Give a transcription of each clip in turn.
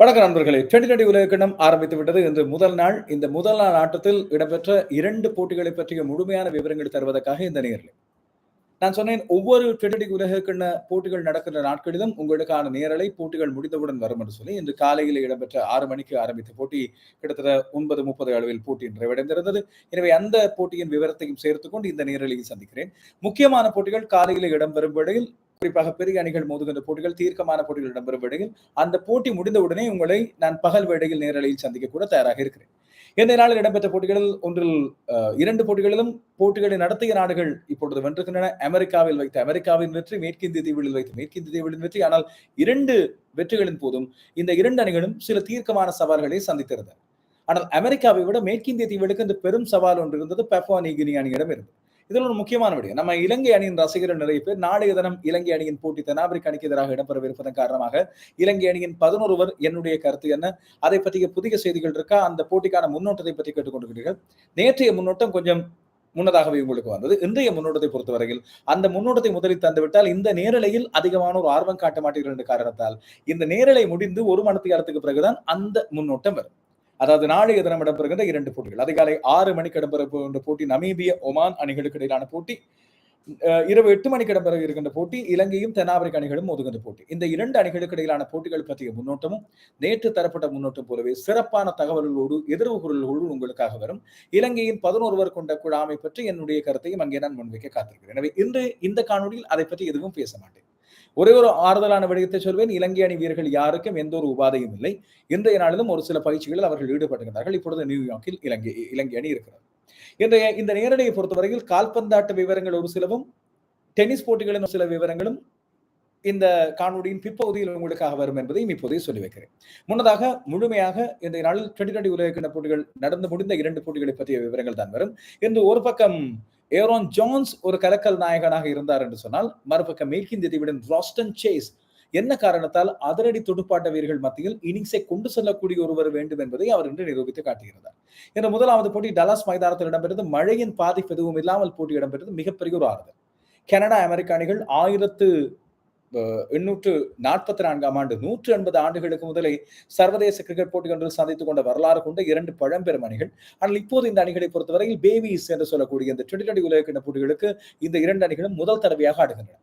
வணக்க நண்பர்களே. Twenty twenty உலகக்கிணம் ஆரம்பித்து விட்டது இன்று முதல் நாள். இந்த முதல் நாள் ஆட்டத்தில் இடம்பெற்ற இரண்டு போட்டிகளை பற்றிய முழுமையான விவரங்கள் தருவதற்காக இந்த நேரில். நான் சொன்னேன் ஒவ்வொரு டுவெண்டி உலகக்கிண்ண போட்டிகள் நடக்கின்ற நாட்களிலும் உங்களுக்கான நேரலை போட்டிகள் முடிந்தவுடன் வரும் என்று சொல்லி இன்று காலையில் இடம்பெற்ற ஆறு மணிக்கு ஆரம்பித்த போட்டி கிட்டத்தட்ட ஒன்பது முப்பது அளவில் போட்டி நிறைவடைந்திருந்தது. எனவே அந்த போட்டியின் விவரத்தையும் சேர்த்துக்கொண்டு இந்த நேரலையும் சந்திக்கிறேன். முக்கியமான போட்டிகள் காலையில் இடம்பெறும் வேளையில் குறிப்பாக பெரிய அணிகள் மோதுகின்ற போட்டிகள் தீர்க்கமான போட்டிகள் இடம்பெறும் வேளையில் அந்த போட்டி முடிந்தவுடனே உங்களை நான் பகல் வேடையில் நேரலையில் சந்திக்க கூட தயாராக இருக்கிறேன். இந்த நாளில் இடம்பெற்ற போட்டிகளில் ஒன்றில் இரண்டு போட்டிகளிலும் போட்டிகளை நடத்திய நாடுகள் இப்பொழுது வென்றிருக்கின்றன அமெரிக்காவில் வைத்த அமெரிக்காவின் வெற்றி மேற்கிந்திய தீவுகளில் வைத்த மேற்கிந்திய தீவுகளின் வெற்றி. ஆனால் இரண்டு வெற்றிகளின் போதும் இந்த இரண்டு அணிகளும் சில தீர்க்கமான சவால்களை சந்தித்திருந்தன. ஆனால் அமெரிக்காவை விட மேற்கிந்திய தீவுகளுக்கு இந்த பெரும் சவால் ஒன்று இருந்தது பெப்பா நீகினி அணியிடம் இருந்தது. இதில் ஒரு முக்கியமான விடயம் நம்ம இலங்கை அணியின் ரசிகர்கள் நிறைய பேர் நாளைய தினம் இலங்கை அணியின் போட்டி தென்னாப்பிரிக்க அணிக்கு எதிராக இடம்பெறவிருப்பதன் காரணமாக இலங்கை அணியின் பதினொருவர் என்னுடைய கருத்து என்ன? அதை பற்றிய புதிய செய்திகள் இருக்கா? அந்த போட்டிக்கான முன்னோட்டத்தை பற்றி கேட்டுக்கொண்டிருக்கிறீர்கள். நேற்றைய முன்னோட்டம் கொஞ்சம் முன்னதாகவே உங்களுக்கு வந்தது. இன்றைய முன்னோட்டத்தை பொறுத்தவரையில் அந்த முன்னோட்டத்தை முதலில் தந்துவிட்டால் இந்த நேரலையில் அதிகமான ஒரு ஆர்வம் காட்ட மாட்டீர்கள் என்ற காரணத்தால் இந்த நேரலை முடிந்து ஒரு மணத்து காலத்துக்கு பிறகுதான் அந்த முன்னோட்டம் வரும். அதாவது நாளைய தினம் இடம்பெறுகின்ற இரண்டு போட்டிகள். அதிகாலை ஆறு மணிக்கு இடம்பெறப்போகின்ற போட்டி நமீபிய ஒமான் அணிகளுக்கு இடையிலான போட்டி இரவு எட்டு மணிக்கு இடம்பெற இருக்கின்ற போட்டி இலங்கையும் தென்னாப்பிரிக்க அணிகளும் ஒதுங்கின்ற போட்டி. இந்த இரண்டு அணிகளுக்கு இடையிலான போட்டிகள் பற்றிய முன்னோட்டமும் நேற்று தரப்பட்ட முன்னோட்டம் போலவே சிறப்பான தகவல்களோடு எதிர்வு குரல்களோடு உங்களுக்காக வரும். இலங்கையின் பதினோருவர் கொண்ட குழாமை பற்றி என்னுடைய கருத்தையும் அங்கே நான் முன்வைக்க காத்திருக்கிறேன். எனவே இன்று இந்த காணொலியில் அதை பற்றி எதுவும் பேச மாட்டேன். ஒரே ஒரு ஆறுதலான விடயத்தை சொல்வேன். இலங்கை அணி வீரர்கள் யாருக்கும் எந்த ஒரு உபாதையும் இல்லை. இன்றைய நாளிலும் ஒரு சில பயிற்சிகளில் அவர்கள் ஈடுபட்டுகிறார்கள் இப்பொழுது நியூயார்க்கில் இலங்கை இலங்கை அணி இருக்கிறது. இன்றைய இந்த நேரடியை பொறுத்தவரையில் கால்பந்தாட்ட விவரங்கள் ஒரு சிலவும் டென்னிஸ் போட்டிகளின் சில விவரங்களும் இந்த காணொலியின் பிற்பகுதியில் உங்களுக்காக வரும் என்பதையும் இப்போதே சொல்லி வைக்கிறேன். முன்னதாக முழுமையாக இந்த நாளில் டுவெண்டி டுவெண்டி உலகக்கிண போட்டிகள் நடந்து முடிந்த இரண்டு போட்டிகளை பற்றிய விவரங்கள் தான் வரும். இந்த ஒரு பக்கம் ஏரோன் ஜான்ஸ் ஒரு கலக்கல் நாயகனாக இருந்தார் என்று சொன்னால் மறுபக்கம் மேற்கிந்திய தீவுடன் ராஸ்டன் சேஸ் என்ன காரணத்தால் அதிரடி துடுப்பாட்ட வீரர்கள் மத்தியில் இன்னிங்ஸை கொண்டு செல்லக்கூடிய ஒருவர் வேண்டும் என்பதை அவர் இன்று நிரூபித்து காட்டியிருந்தார். என்ற முதலாவது போட்டி டலாஸ் மைதானத்தில் இடம்பெற்றது. மழையின் பாதிப்பு எதுவும் இல்லாமல் போட்டி இடம்பெற்றது. மிகப்பெரிய ஒரு ஆறுதல். கனடா அமெரிக்க அணிகள் ஆயிரத்து எண்ணூற்று நாற்பத்தி நான்காம் ஆண்டு நூற்று எண்பது ஆண்டுகளுக்கு முதலே சர்வதேச கிரிக்கெட் போட்டி ஒன்றில் சந்தித்துக் கொண்ட வரலாறு கொண்ட இரண்டு பழம்பெரும் அணிகள். ஆனால் இப்போது இந்த அணிகளை பொறுத்தவரையில் பேபிஸ் என்று சொல்லக்கூடிய இந்த டுவெண்டி டுவெண்டி உலகக்கிண போட்டிகளுக்கு இந்த இரண்டு அணிகளும் முதல் தடவையாக ஆடுகின்றன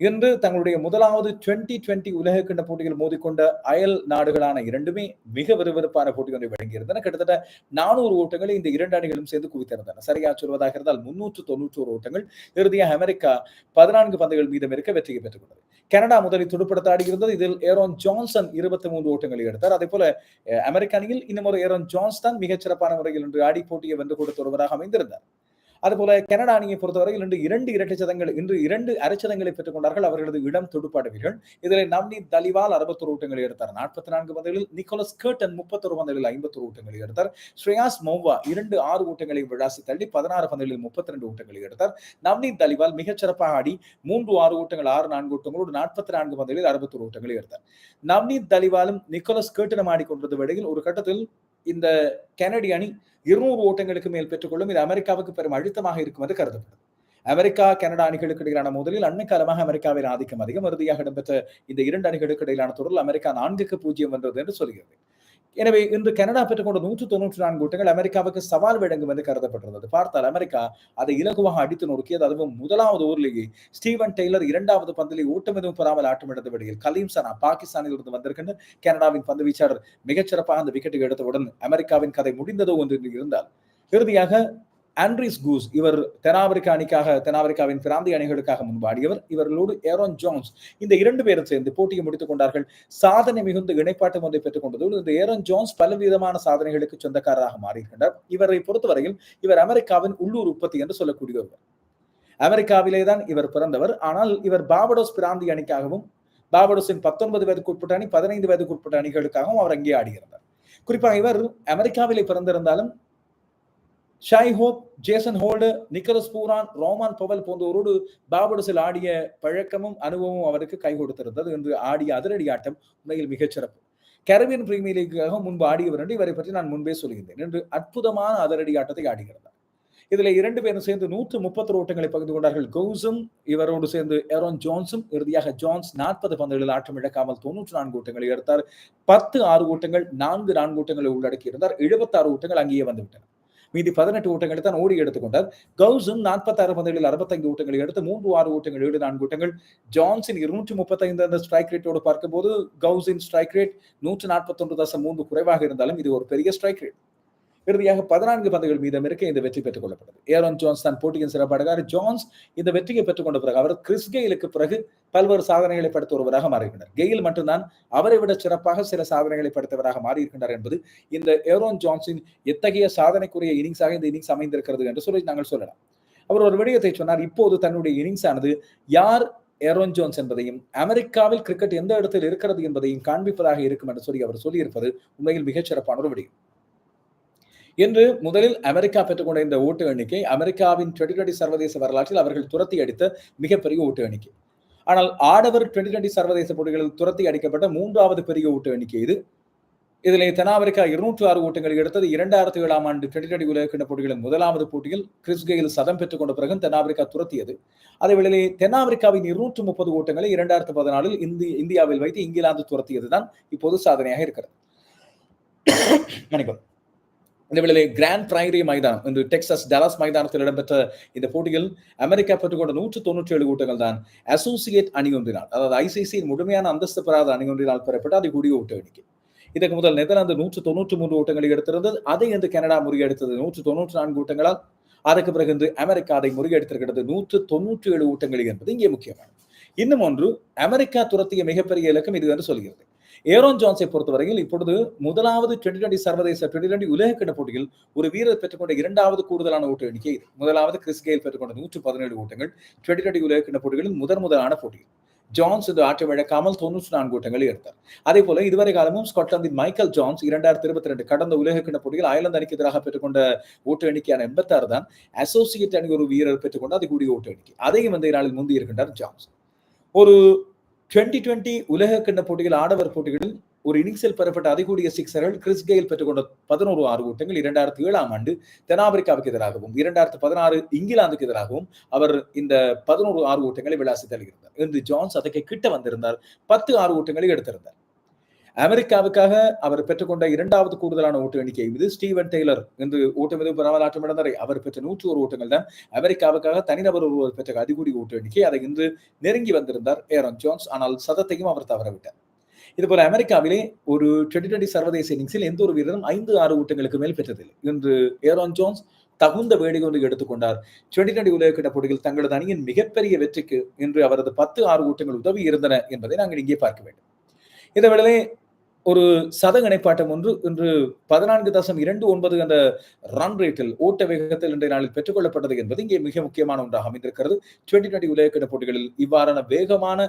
இன்று தங்களுடைய முதலாவது டுவெண்டி டுவெண்டி உலகக்கிண்ட போட்டிகள் மோதிக்கொண்ட அயல் நாடுகளான இரண்டுமே மிக விறுவிறுப்பான போட்டி ஒன்றை வழங்கியிருந்தன. கிட்டத்தட்ட நானூறு ஓட்டங்களை இந்த இரண்டு அணிகளும் சேர்ந்து குவித்திருந்தன. சரியா சொல்வதாக இருந்தால் முன்னூற்று தொன்னூற்றி ஒரு ஓட்டங்கள் இறுதியாக அமெரிக்கா பதினான்கு பந்துகள் மீதம் இருக்க வெற்றியை பெற்றுக் கொண்டது கனடா முதலில் துடுப்படுத்த ஆடுகிறது இதில் ஏரோன் ஜான்சன் இருபத்தி மூன்று ஓட்டங்களை எடுத்தார். அதே போல அமெரிக்க அணியில் இன்னும் ஒரு ஏரோன் ஜான்ஸ் தான் மிகச்சிறப்பான முறையில் இன்று ஆடி போட்டியை வென்று கொடுத்து ஒருவராக அமைந்திருந்தார். அதுபோல கனடா அணியை பொறுத்தவரையில் இன்று இரண்டு இரட்டை சதங்கள் இன்று இரண்டு அரைச்சதங்களை பெற்றுக் கொண்டார்கள். அவர்களது இடம் துடுப்பாடுவீர்கள் இதில் நம்னி தலிவால் அறுபத்தொரு ஓட்டங்களை எடுத்தார். நாற்பத்தி நான்கு பந்துகளில் நிக்கோலஸ் கேர்டன் முப்பத்தொரு பந்துகளில் ஐம்பத்தொரு ஓட்டங்களை எடுத்தார். ஸ்ரேயாஸ் மௌவா இரண்டு ஆறு ஓட்டங்களை விழாசி தள்ளி பதினாறு பந்துகளில் முப்பத்தி ரெண்டு ஓட்டங்களை எடுத்தார். நவ்னீத் தலிவால் மிகச்சிறப்பாக ஆடி மூன்று ஆறு ஓட்டங்கள் ஆறு நான்கு ஓட்டங்களோடு நாற்பத்தி நான்கு பந்துகளில் அறுபத்தொரு ஓட்டங்களை எடுத்தார். நவ்னீத் தலிவாலும் நிக்கோலஸ் கேர்டனும் ஆடிக்கொண்டிருந்த வேளையில் ஒரு கட்டத்தில் இந்த கெனடி அணி இருநூறு ஓட்டங்களுக்கு மேல் பெற்றுக்கொள்ளும். இது அமெரிக்காவுக்கு பெரும் அழுத்தமாக இருக்கும் என்று கருதப்படுது அமெரிக்கா கனடா அணிகளுக்கு இடையிலான முதலில் அண்மை காலமாக அமெரிக்காவின் ஆதிக்கம் அதிகம். இறுதியாக இடம்பெற்ற இந்த இரண்டு அணிகளுக்கு இடையிலான தொடரில் அமெரிக்கா நான்குக்கு பூஜ்ஜியம் வென்றது என்று சொல்கிறது. எனவே இன்று கனடா பெற்றுக்கொண்ட நூற்று தொன்னூற்றி நான்கு ஓட்டங்கள் அமெரிக்காவுக்கு சவால் விளங்கும் என்று கருதப்பட்டிருந்தது. பார்த்தால் அமெரிக்கா அதை இலகுவாக அடித்து நொறுக்கியது. அதுவும் முதலாவது ஓவரிலேயே ஸ்டீவன் டெய்லர் இரண்டாவது பந்திலே ஓட்டம் எதுவும் பெறாமல் ஆட்டமிழந்த வழியில் கலீம் சனா பாகிஸ்தானில் இருந்து வந்திருக்கின்ற கனடாவின் பந்து வீச்சாளர் மிகச்சிறப்பாக அந்த விக்கெட்டை எடுத்தவுடன் அமெரிக்காவின் கதை முடிந்ததோ என்று இருந்தால் இறுதியாக ஆண்ட்ரிஸ் கூஸ் இவர் தென்னாப்பிரிக்க அணிக்காக தென்னாப்பிரிக்காவின் பிராந்திய அணிகளுக்காக முன்பாடியவர். இவர்களோடு ஏரோன் ஜோன்ஸ். இந்த இரண்டு பேரும் சேர்ந்து போட்டியை முடித்துக் கொண்டார்கள். சாதனை மிகுந்த இணைப்பாட்டம் ஒன்றை பெற்றுக் கொண்டதோடு இந்த ஏரோன் ஜோன்ஸ் பலவிதமான சாதனைகளுக்கு சொந்தக்காரராக மாறியிருக்கின்றார். இவரை பொறுத்தவரையில் இவர் அமெரிக்காவின் உள்ளூர் உற்பத்தி என்று சொல்லக்கூடிய ஒருவர். அமெரிக்காவிலே தான் இவர் பிறந்தவர். ஆனால் இவர் பாபடோஸ் பிராந்திய அணிக்காகவும் பாபடோஸின் பத்தொன்பது வயதுக்கு உட்பட்ட அணி பதினைந்து வயதுக்கு உட்பட்ட அணிகளுக்காகவும் அவர் அங்கே ஆடியிருந்தார். குறிப்பாக இவர் அமெரிக்காவிலே பிறந்திருந்தாலும் Shai Hope Jason Holder Nicholas Pooran Rovman Powell போன்றோரோடு பாபடுசில் ஆடிய பழக்கமும் அனுபவமும் அவருக்கு கை கொடுத்திருந்தது என்று ஆடிய அதிரடி ஆட்டம் உண்மையில் மிகச்சிறப்பு கரவியன் பிரீமியர் லீக்காக முன்பு ஆடியவர் என்று இவரை பற்றி நான் முன்பே சொல்கின்றேன் என்று அற்புதமான அதிரடி ஆட்டத்தை ஆடுகிறார். இதுல இரண்டு பேரும் சேர்ந்து நூற்று முப்பத்தொரு ஓட்டங்களை பகிர்ந்து கொண்டார்கள். கௌசும் இவரோடு சேர்ந்து ஏரோன் ஜோன்ஸும் இறுதியாக ஜோன்ஸ் நாற்பது பந்துகளில் ஆட்டம் இழக்காமல் தொன்னூற்றி நான்கு ஓட்டங்களை எடுத்தார். பத்து ஆறு ஓட்டங்கள் நான்கு நான்கு ஓட்டங்களை உள்ளடக்கி இருந்தார் எழுபத்தி ஓட்டங்கள் அங்கேயே வந்துவிட்டன. மீதி பதினெட்டு ஓட்டங்களை தான் ஓடி எடுத்துக்கொண்டார். கௌசும் நாற்பத்தாறு பந்துகளில் அறுபத்தைந்து ஓட்டங்களை எடுத்து மூன்று ஆறு ஓட்டங்கள் ஏழு நான்கு ஓட்டங்கள் ஜான்சன் இருநூற்றி முப்பத்தைந்து அந்த ஸ்ட்ரைக் ரேட்டோடு பார்க்கும்போது கவுசின் ஸ்ட்ரைக் ரேட் நூற்று நாற்பத்தொன்று தசம் மூன்று குறைவாக இருந்தாலும் இது ஒரு பெரிய ஸ்ட்ரைக் ரேட் இறுதியாக பதினான்கு பந்துகள் மீதம் இருக்க இந்த வெற்றி பெற்றுக் கொள்ளப்பட்டது. ஏரோன் ஜோன்ஸ் தான் போட்டியின் சிறப்பாடுகார் ஜோன்ஸ் இந்த வெற்றியை பெற்றுக்கொண்ட பிறகு அவர் கிறிஸ் கெயிலுக்கு பிறகு பல்வேறு சாதனைகளை படுத்த ஒருவராக மாறியிருக்கிறார். கெயில் மட்டும்தான் அவரை விட சிறப்பாக சில சாதனைகளை படுத்தவராக மாறியிருக்கிறார் என்பது இந்த ஏரோன் ஜான்ஸின் எத்தகைய சாதனைக்குரிய இன்னிங்ஸாக இந்த இன்னிங்ஸ் அமைந்திருக்கிறது என்று சொல்லி நாங்கள் சொல்லலாம். அவர் ஒரு விடயத்தை சொன்னார் இப்போது தன்னுடைய இன்னிங்ஸ் ஆனது யார் ஏரோன் ஜோன்ஸ் என்பதையும் அமெரிக்காவில் கிரிக்கெட் எந்த இடத்தில் இருக்கிறது என்பதையும் காண்பிப்பதாக இருக்கும் என்று சொல்லி அவர் சொல்லியிருப்பது உண்மையில் மிகச்சிறப்பான ஒரு விடயம். என்று முதலில் அமெரிக்கா பெற்றுக்கொண்ட இந்த ஓட்டு எண்ணிக்கை அமெரிக்காவின் டுவெண்டி டுவெண்டி சர்வதேச வரலாற்றில் அவர்கள் துரத்தி அடித்த மிகப்பெரிய ஓட்டு எண்ணிக்கை. ஆனால் ஆடவர் டுவெண்டி டுவெண்டி சர்வதேச போட்டிகளில் துரத்தி அடிக்கப்பட்ட மூன்றாவது பெரிய ஓட்டு எண்ணிக்கை இது. இதில் தென்னாப்பிரிக்கா இருநூற்று ஆறு ஓட்டங்களை எடுத்தது இரண்டாயிரத்தி ஏழாம் ஆண்டு டுவெண்டி டுவெண்டி உலகக்கிண்ண போட்டிகளின் முதலாவது போட்டியில் கிறிஸ்கெயில் சதம் பெற்றுக் கொண்ட பிறகு தென்னாப்பிரிக்கா துரத்தியது. அதே வேளையிலே தென்னாப்பிரிக்காவின் இருநூற்று முப்பது ஓட்டங்களை இரண்டாயிரத்தி பதினாலில் இந்தி இந்தியாவில் வைத்து இங்கிலாந்து துரத்தியது தான் இப்போது சாதனையாக இருக்கிறது. மணிக்கம் இந்த வேளையிலே கிராண்ட் பிரைமரி மைதானம் இந்த டெக்சாஸ் டலாஸ் மைதானத்தில் இடம்பெற்ற இந்த போட்டியில் அமெரிக்கா பெற்றுக்கொண்ட நூற்று தொண்ணூற்றி ஏழு கூட்டங்கள் தான் அசோசியேட் அணியொன்றினால் அதாவது ஐசிசியின் முழுமையான அந்தஸ்து பெறாத அணி பெறப்பட்டு பெறப்பட்ட அது கூடிய ஓட்டு எண்ணிக்கை இதற்கு முதல் நெதர்லாந்து நூற்று தொண்ணூற்று மூன்று ஓட்டங்களை எடுத்திருந்தது அதை இன்று கனடா முறியடித்தது நூற்று தொண்ணூற்றி நான்கு ஓட்டங்களால் அதற்கு பிறகு இன்று அமெரிக்கா அதை முறியடித்திருக்கிறது நூற்று தொண்ணூற்றி ஏழு ஓட்டங்கள் என்பது இங்கே முக்கியமானது இன்னும் ஒன்று அமெரிக்கா துரத்திய மிகப்பெரிய இலக்கம் இது என்று சொல்கிறது ஏரோன் ஜான்ஸை பொறுத்தவரையில் இப்பொழுது முதலாவது டுவெண்டி டுவெண்டி சர்வதேச டுவெண்டி டுவெண்டி உலகக்கிண்ண போட்டியில் ஒரு வீரர் பெற்றுக்கொண்ட இரண்டாவது கூடுதலான ஓட்டு எண்ணிக்கை இது. முதலாவது கிறிஸ் கெயில் பெற்றுக்கொண்ட நூற்று பதினேழு ஓட்டங்கள் டுவெண்டி டுவெண்டி உலகக்கிண்ண போட்டிகளில் முதன் முதலான போட்டியில். ஜான்ஸ் இது ஆட்டம் இழக்காமல் தொன்னூற்றி நான்கு ஓட்டங்களை எடுத்தார். அதே போல இதுவரை காலமும் ஸ்காட்லாந்தின் மைக்கேல் ஜான்ஸ் இரண்டாயிரத்தி இருபத்தி ரெண்டு கடந்த உலகக்கிண்ண போட்டியில் அயர்லாந்து அணிக்கு எதிராக பெற்றுக்கொண்ட ஓட்டு எண்ணிக்கையான எண்பத்தாறு தான் அசோசியேட் அணி ஒரு வீரர் பெற்றுக்கொண்டு அது கூடிய ஓட்டு எண்ணிக்கை. அதையும் வந்து நாளில் முந்தி இருக்கின்றார் ஜான்ஸ். ஒரு டுவெண்டி டுவெண்டி உலக கிண்ண போட்டிகள் ஆடவர் போட்டிகளில் ஒரு இன்னிங்ஸில் பெறப்பட்ட அதிகூடிய சிக்ஸர்கள் கிறிஸ் கெயில் பெற்றுக்கொண்ட பதினோரு ஆறு ஓட்டங்கள் இரண்டாயிரத்தி ஏழாம் ஆண்டு தென்னாப்பிரிக்காவுக்கு எதிராகவும் இரண்டாயிரத்தி பதினாறு இங்கிலாந்துக்கு எதிராகவும் அவர் இந்த பதினோரு ஆறு ஓட்டங்களை விளாசி தருகிறார் என்று ஜான்ஸ் அதற்கு கிட்ட வந்திருந்தார். பத்து ஆறு ஓட்டங்களை எடுத்திருந்தார். அமெரிக்காவுக்காக அவர் பெற்றுக்கொண்ட இரண்டாவது கூடுதலான ஓட்டு எண்ணிக்கை இது ஸ்டீவன் டெய்லர் என்று ஓட்டு மீது பரவலாற்றம் இழந்தாரை அவர் பெற்ற நூற்று ஒரு ஓட்டங்கள் தான். அமெரிக்காவுக்காக தனிநபர் ஒருவர் பெற்ற அதிகூடி ஓட்டு எண்ணிக்கை அதை இன்று நெருங்கி வந்திருந்தார் ஏரன் ஜோன்ஸ். ஆனால் சதத்தையும் அவர் தவறவிட்டார். இது போல அமெரிக்காவிலே ஒரு டுவெண்டி டுவெண்டி சர்வதேச இன்னிங்ஸில் எந்த ஒரு வீரரும் ஐந்து ஆறு ஓட்டங்களுக்கு மேல் பெற்றதில்லை. இன்று ஏரோன் ஜோன்ஸ் தகுந்த வேடிக்கை ஒன்று எடுத்துக்கொண்டார் டுவெண்டி டுவெண்டி உலகக்கிட்ட போட்டியில் தங்களது அணியின் மிகப்பெரிய வெற்றிக்கு இன்று அவரது பத்து ஆறு ஓட்டங்கள் உதவி இருந்தன என்பதை நாங்கள் இங்கே பார்க்க வேண்டும். இந்த வேளையிலே ஒரு சத இணைப்பாட்டம் ஒன்று. இன்று பதினான்கு தசம் இரண்டு ஒன்பது என்ற ரன் ரேட்டில் ஓட்ட வேகத்தில் இன்றைய நாளில் பெற்றுக்கொள்ளப்பட்டது என்பது இங்கே மிக முக்கியமான ஒன்றாக அமைந்திருக்கிறது. டுவெண்டி டுவெண்டி உலகக்கிட போட்டிகளில் இவ்வாறான வேகமான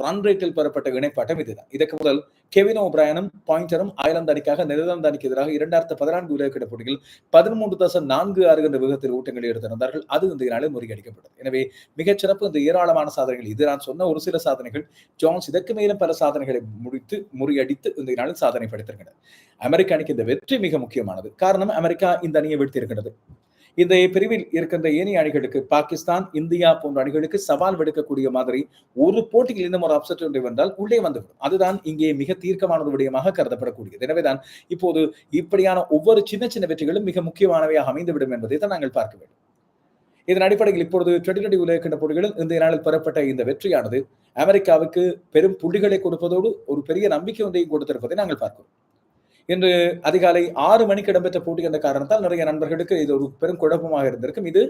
ரன் ரேட்டில் பெறப்பட்ட இணைப்பாட்டம் இதுதான். இதற்கு முதல் கெவின் ஓப்ராயனும் பாயிண்டரும் அயர்லாந்து அணிக்காக நெதர்லாந்து அணிக்கு எதிராக இரண்டாயிரத்து பதினான்கு உலகக்கிட போட்டியில் பதிமூன்று தசம் நான்கு ஆறு என்ற விகிதத்தில் ஊட்டங்களை எடுத்திருந்தார்கள். அது இந்த நாளில் முறியடிக்கப்பட்டது. எனவே மிகச்சிறப்பு இந்த ஏராளமான சாதனைகள். இது நான் சொன்ன ஒரு சில சாதனைகள். ஜான்ஸ் இதற்கு மேலும் பல சாதனைகளை முடித்து முறியடித்து இந்த நாளில் சாதனை படைத்திருக்கிறது அமெரிக்க அணிக்கு இந்த வெற்றி மிக முக்கியமானது. காரணம் அமெரிக்கா இந்த அணியை வீழ்த்தியிருக்கிறது. இந்த பிரிவில் இருக்கின்ற ஏனைய அணிகளுக்கு பாகிஸ்தான் இந்தியா போன்ற அணிகளுக்கு சவால் விடுக்கக்கூடிய மாதிரி ஒரு போட்டியில் இன்னும் ஒரு அப்செட் ஒன்று வந்தால் உள்ளே வந்துவிடும் அதுதான் இங்கே மிக தீர்க்கமான ஒரு விடயமாக கருதப்படக்கூடியது. எனவேதான் இப்போது இப்படியான ஒவ்வொரு சின்ன சின்ன வெற்றிகளும் மிக முக்கியமானவையாக அமைந்துவிடும் என்பதை தான் நாங்கள் பார்க்க வேண்டும். இதன் அடிப்படையில் இப்பொழுது டுவெண்டி டுவெண்டி உலகக்கின்ற போட்டிகளில் இந்த நாளில் பெறப்பட்ட இந்த வெற்றியானது அமெரிக்காவுக்கு பெரும் புள்ளிகளை கொடுப்பதோடு ஒரு பெரிய நம்பிக்கை ஒன்றையும் கொடுத்திருப்பதை நாங்கள் பார்க்கிறோம். இன்று அதிகாலை ஆறு மணிக்கு இடம்பெற்ற போட்டி என்ற காரணத்தால் நிறைய நண்பர்களுக்கு இது ஒரு பெரும் குழப்பமாக இருந்திருக்கும். இது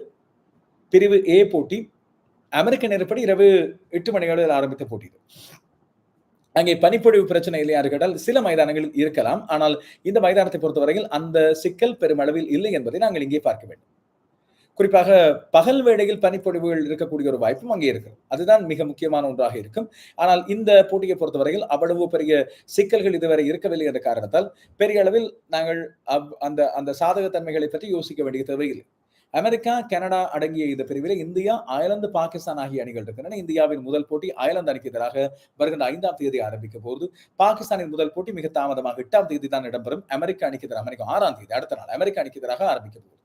பிரிவு ஏ போட்டி. அமெரிக்க நேரப்படி இரவு எட்டு மணிகளில் ஆரம்பித்த போட்டி இது. அங்கே பனிப்பொழிவு பிரச்சனை இல்லையா கேட்டால் சில மைதானங்களில் இருக்கலாம். ஆனால் இந்த மைதானத்தை பொறுத்தவரையில் அந்த சிக்கல் பெருமளவில் இல்லை என்பதை நாங்கள் இங்கே பார்க்க வேண்டும். குறிப்பாக பகல் வேளையில் பனிப்பொழிவுகள் இருக்கக்கூடிய ஒரு வாய்ப்பும் அங்கே இருக்கும். அதுதான் மிக முக்கியமான ஒன்றாக இருக்கும். ஆனால் இந்த போட்டியை பொறுத்தவரையில் அவ்வளவு பெரிய சிக்கல்கள் இதுவரை இருக்கவில்லை என்ற காரணத்தால் பெரிய அளவில் நாங்கள் அந்த அந்த சாதகத்தன்மைகளை பற்றி யோசிக்க வேண்டிய தேவையில்லை. அமெரிக்கா கனடா அடங்கிய இந்த பிரிவில் இந்தியா அயர்லாந்து பாகிஸ்தான் ஆகிய அணிகள் இருக்கின்றன. இந்தியாவின் முதல் போட்டி அயர்லாந்து அணிக்கு எதிராக வருகின்ற ஐந்தாம் தேதி ஆரம்பிக்க போது பாகிஸ்தானின் முதல் போட்டி மிக தாமதமாக எட்டாம் தேதி தான் இடம்பெறும். அமெரிக்க அணிக்கு எதிராக அமெரிக்கா ஆறாம் தேதி அடுத்த நாள் அமெரிக்க அணிக்கு எதிராக ஆரம்பிக்க போகுது.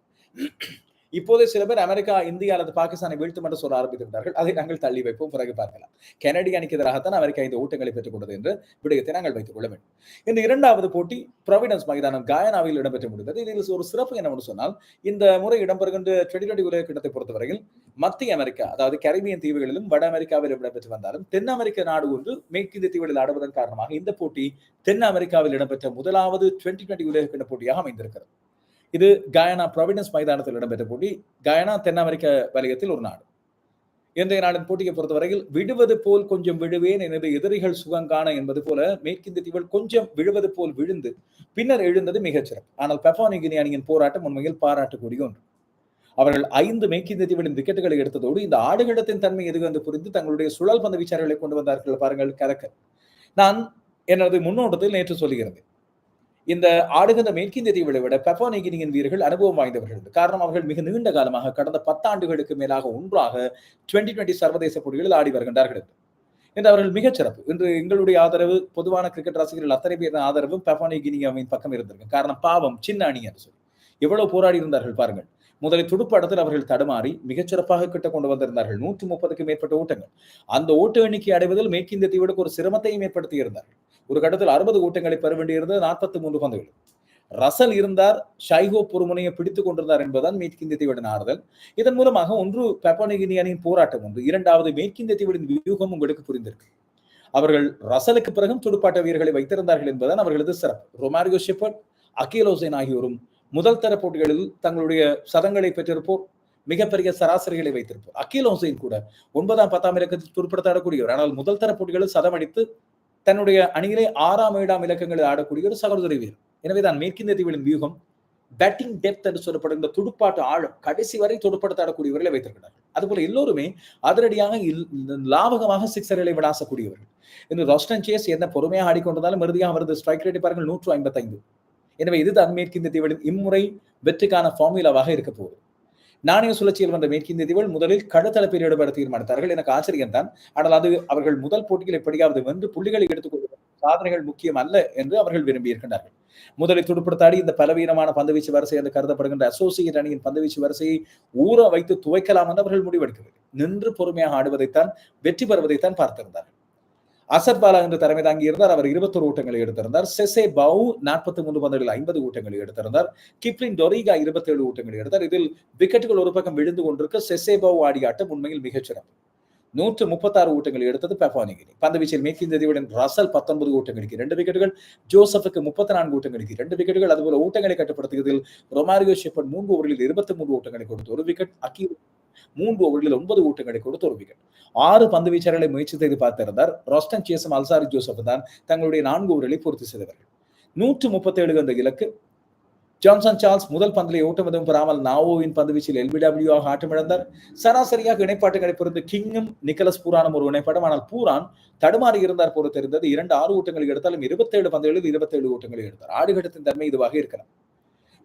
இப்போதே சில பேர் அமெரிக்கா இந்தியா அல்லது பாகிஸ்தானை வீழ்த்தும் என்று சொல்ல ஆரம்பித்து விட்டார்கள் அதை நாங்கள் தள்ளி வைப்போம். பிறகு பார்க்கலாம். கெனடி அணிக்கு எதிராகத்தான் அமெரிக்கா இந்த ஓட்டங்களை பெற்றுக் கொண்டது என்று விடயத்தை நாங்கள் வைத்துக் கொள்ள வேண்டும். இந்த இரண்டாவது போட்டி ப்ரொவிடன்ஸ் மைதானம் காயனாவில் இடம்பெற்று முடிந்தது. இதில் ஒரு சிறப்பு என்னவென்று சொன்னால் இந்த முறை இடம்பெறுகின்ற டுவெண்டி டுவெண்டி உலக கிட்டத்தை பொறுத்தவரையில் மத்திய அமெரிக்கா அதாவது கரிபியன் தீவுகளிலும் வட அமெரிக்காவில் இடம்பெற்று வந்தாலும் தென் அமெரிக்க நாடு ஒன்று மேற்கிந்திய தீவுகளில் ஆடுவதன் காரணமாக இந்த போட்டி தென் அமெரிக்காவில் இடம்பெற்ற முதலாவது டுவெண்டி டுவெண்டி உலக கிட்ட போட்டியாக அமைந்திருக்கிறது. இது கயானா ப்ரொவிடன்ஸ் மைதானத்தில் இடம்பெற்ற போட்டி. கயானா தென் அமெரிக்க வலயத்தில் ஒரு நாடு. இன்றைய நாளின் போட்டியை பொறுத்தவரையில் விடுவது போல் கொஞ்சம் விழுவேன் எனது எதிரிகள் சுகங்கான என்பது போல மேற்கிந்திய தீவில் கொஞ்சம் விழுவது போல் விழுந்து பின்னர் எழுந்தது மிகச்சிறப்பு ஆனால் பெப்பானிகினி அணியின் போராட்டம் உண்மையில் பாராட்டக்கூடிய ஒன்று. அவர்கள் ஐந்து மேற்கிந்திய தீவுகளின் விக்கெட்டுகளை எடுத்ததோடு இந்த ஆடுகளத்தின் தன்மை எது என்று புரிந்து தங்களுடைய சுழல் பந்து வீச்சாளர்களை கொண்டு வந்தார்கள் பாருங்கள் கலக்க நான் எனது முன்னோட்டத்தில் நேற்று சொல்லுகிறது. இந்த ஆடுகின்ற மேற்கிந்திய தீவுகளை விட பெப்பானிகினியின் வீரர்கள் அனுபவம் வாய்ந்தவர்கள் காரணம் அவர்கள் மிக நீண்ட காலமாக கடந்த பத்தாண்டுகளுக்கு மேலாக ஒன்றாக டுவெண்டி டுவெண்டி சர்வதேச போட்டிகளில் ஆடி வருகின்றார்கள் என்று. அவர்கள் மிகச் சிறப்பு. இன்று எங்களுடைய ஆதரவு பொதுவான கிரிக்கெட் ரசிகர்கள் அத்தனை பேரின் ஆதரவும் பெப்பானிகினியாவின் பக்கம் இருந்திருக்கு காரணம் பாவம் சின்ன அணி என்று சொல்லி. எவ்வளவு போராடி இருந்தார்கள் பாருங்கள். முதலில் துடுப்பாட்டத்தில் அவர்கள் தடுமாறி மிகச்சிறப்பாக கிட்ட கொண்டு வந்திருந்தார்கள். நூற்று முப்பதுக்கு மேற்பட்ட ஓட்டங்கள். அந்த ஓட்டு எண்ணிக்கை அடைவதில் மேற்கிந்திய தீவுக்கு ஒரு சிரமத்தையும் ஏற்படுத்தி இருந்தார்கள். ஒரு கட்டத்தில் அறுபது ஓட்டங்களை பெற வேண்டியிருந்தது நாற்பத்தி மூன்று பந்துகள். ரசல் இருந்தார் ஷைகோ பொறுமுனையை பிடித்துக் கொண்டிருந்தார் என்பதுதான் மேற்கிந்திய தீவுடன் ஆறுதல். இதன் மூலமாக ஒன்று பெப்பனிகினி அணியின் போராட்டம் ஒன்று இரண்டாவது மேற்கிந்திய தீவுடன் வியூகம் உங்களுக்கு புரிந்திருக்கு. அவர்கள் ரசலுக்கு பிறகும் துடுப்பாட்ட வீரர்களை வைத்திருந்தார்கள் என்பதுதான் அவர்களது சிறப்பு. ரொமாரியோ ஷெப்பர்ட் அகிலோசேன் ஆகியோரும் முதல் தர போட்டிகளில் தங்களுடைய சதங்களை பெற்றிருப்போர் மிகப்பெரிய சராசரிகளை வைத்திருப்போம் அகில் ஹுசைன் கூட ஒன்பதாம் பத்தாம் இலக்கத்தில் துடுப்படுத்தாடக்கூடியவர் ஆனால் முதல் தர போட்டிகளில் சதம் அடித்து தன்னுடைய அணியிலே ஆறாம் ஏழாம் இலக்கங்களில் ஆடக்கூடிய ஒரு சகோதரி வீரர். எனவே தான் மேற்கிந்திய தீவுகளின் வியூகம் பேட்டிங் டெப்த் என்று சொல்லப்படுகின்ற துடுப்பாட்டு ஆழம் கடைசி வரை துடுப்படுத்தாடக்கூடியவர்களை வைத்திருக்கிறார்கள். அதுபோல எல்லோருமே அதிரடியாக லாபகமாக சிக்ஸர்களை விளாசக்கூடியவர்கள். இந்த ரொஸ்டன் சேஸ் என்ன பொறுமையாக ஆடிக்கொண்டிருந்தாலும் இறுதியாக அவரது ஸ்ட்ரைக் ரேட் பாருங்கள் நூற்று ஐம்பத்தைந்து. எனவே இதுதான் மேற்கிந்திய தீவுகளின் இம்முறை வெற்றிக்கான ஃபார்முலாவாக இருக்க போகுது. நாணய சுழற்சியில் வந்த மேற்கிந்திய தீவுகள் முதலில் கடத்தளப்பில் ஈடுபட தீர்மானித்தார்கள். எனக்கு ஆச்சரியம் தான் ஆனால் அது அவர்கள் முதல் போட்டியில் எப்படியாவது வென்று புள்ளிகளை எடுத்துக்கொள்ள சாதனைகள் முக்கியம் அல்ல என்று அவர்கள் விரும்பி இருக்கின்றார்கள் முதலில் துடுப்படுத்தாடி இந்த பலவீனமான பந்துவீச்சு வரிசை என்று கருதப்படுகின்ற அசோசியேட் அணியின் பந்துவீச்சு வரிசையை ஊற வைத்து துவைக்கலாம் என்று அவர்கள் முடிவெடுக்கவில்லை. நின்று பொறுமையாக ஆடுவதைத்தான் வெற்றி பெறுவதைத்தான் பார்த்திருந்தார்கள். அசர் பாலா என்று தலைமை தாங்கி இருந்தார் அவர் இருபத்தொரு ஓட்டங்களை எடுத்திருந்தார். செசே பவு நாற்பத்தி மூன்று பந்துகளில் ஐம்பது ஓட்டங்களை எடுத்திருந்தார். கிப்ளின் டொரிகா இருபத்தி ஏழு ஓட்டங்களை எடுத்தார். இதில் விக்கெட்டுகள் ஒரு பக்கம் விழுந்து கொண்டிருக்க செசே பவு ஆடிய ஆட்டம் உண்மையில் மிகச்சிறப்பு நூற்று முப்பத்தாறு ஓட்டங்களை எடுத்தது பெப்பானிகிரி பந்துவீச்சில் மேற்கிந்திய தீவுடன் ரசல் பத்தொன்பது ஓட்டங்களுக்கு இரண்டு விக்கெட்டுகள் ஜோசப்புக்கு முப்பத்தி நான்கு ஓட்டங்களுக்கு இரண்டு விக்கெட்டுகள். அதுபோல ஓட்டங்களை கட்டுப்படுத்துவதில் ரொமாரியோ ஷெப்பன் மூன்று ஓவரில் இருபத்தி மூன்று ஓட்டங்களை கொடுத்து ஒரு விக்கெட் அக்கீல் மூன்று ஓவர்களில் ஒன்பது ஓட்டங்களை கொடுத்து ஒரு விக்கெட் ஆறு பந்து வீச்சாளர்களை முயற்சி செய்து பார்த்திருந்தார். ரோஸ்டன் சேசம் அல்சாரி ஜோசப் தான் தங்களுடைய நான்கு ஓவர்களை பூர்த்தி செய்தவர்கள். நூற்று முப்பத்தி ஏழு இலக்கு. ஜான்சன் சார்ல்ஸ் முதல் பந்திலே ஓட்டம் எதுவும் பெறாமல் நாவோவின் பந்து வீச்சில் எல்பிடபிள்யூ ஆக ஆட்டமிழந்தார். சராசரியாக இணைப்பாட்டுகளை பொறுத்து கிங்கும் நிக்கலஸ் பூரானும் ஒரு இணைப்பாடம் ஆனால் பூரான் தடுமாறி இருந்தார் போல தெரிந்தது. இரண்டு ஆறு ஓட்டங்களை எடுத்தாலும் இருபத்தேழு பந்துகளில் இருபத்தேழு ஓட்டங்களை எடுத்தார். ஆடுகட்டத்தின் தன்மை இதுவாக இருக்கலாம்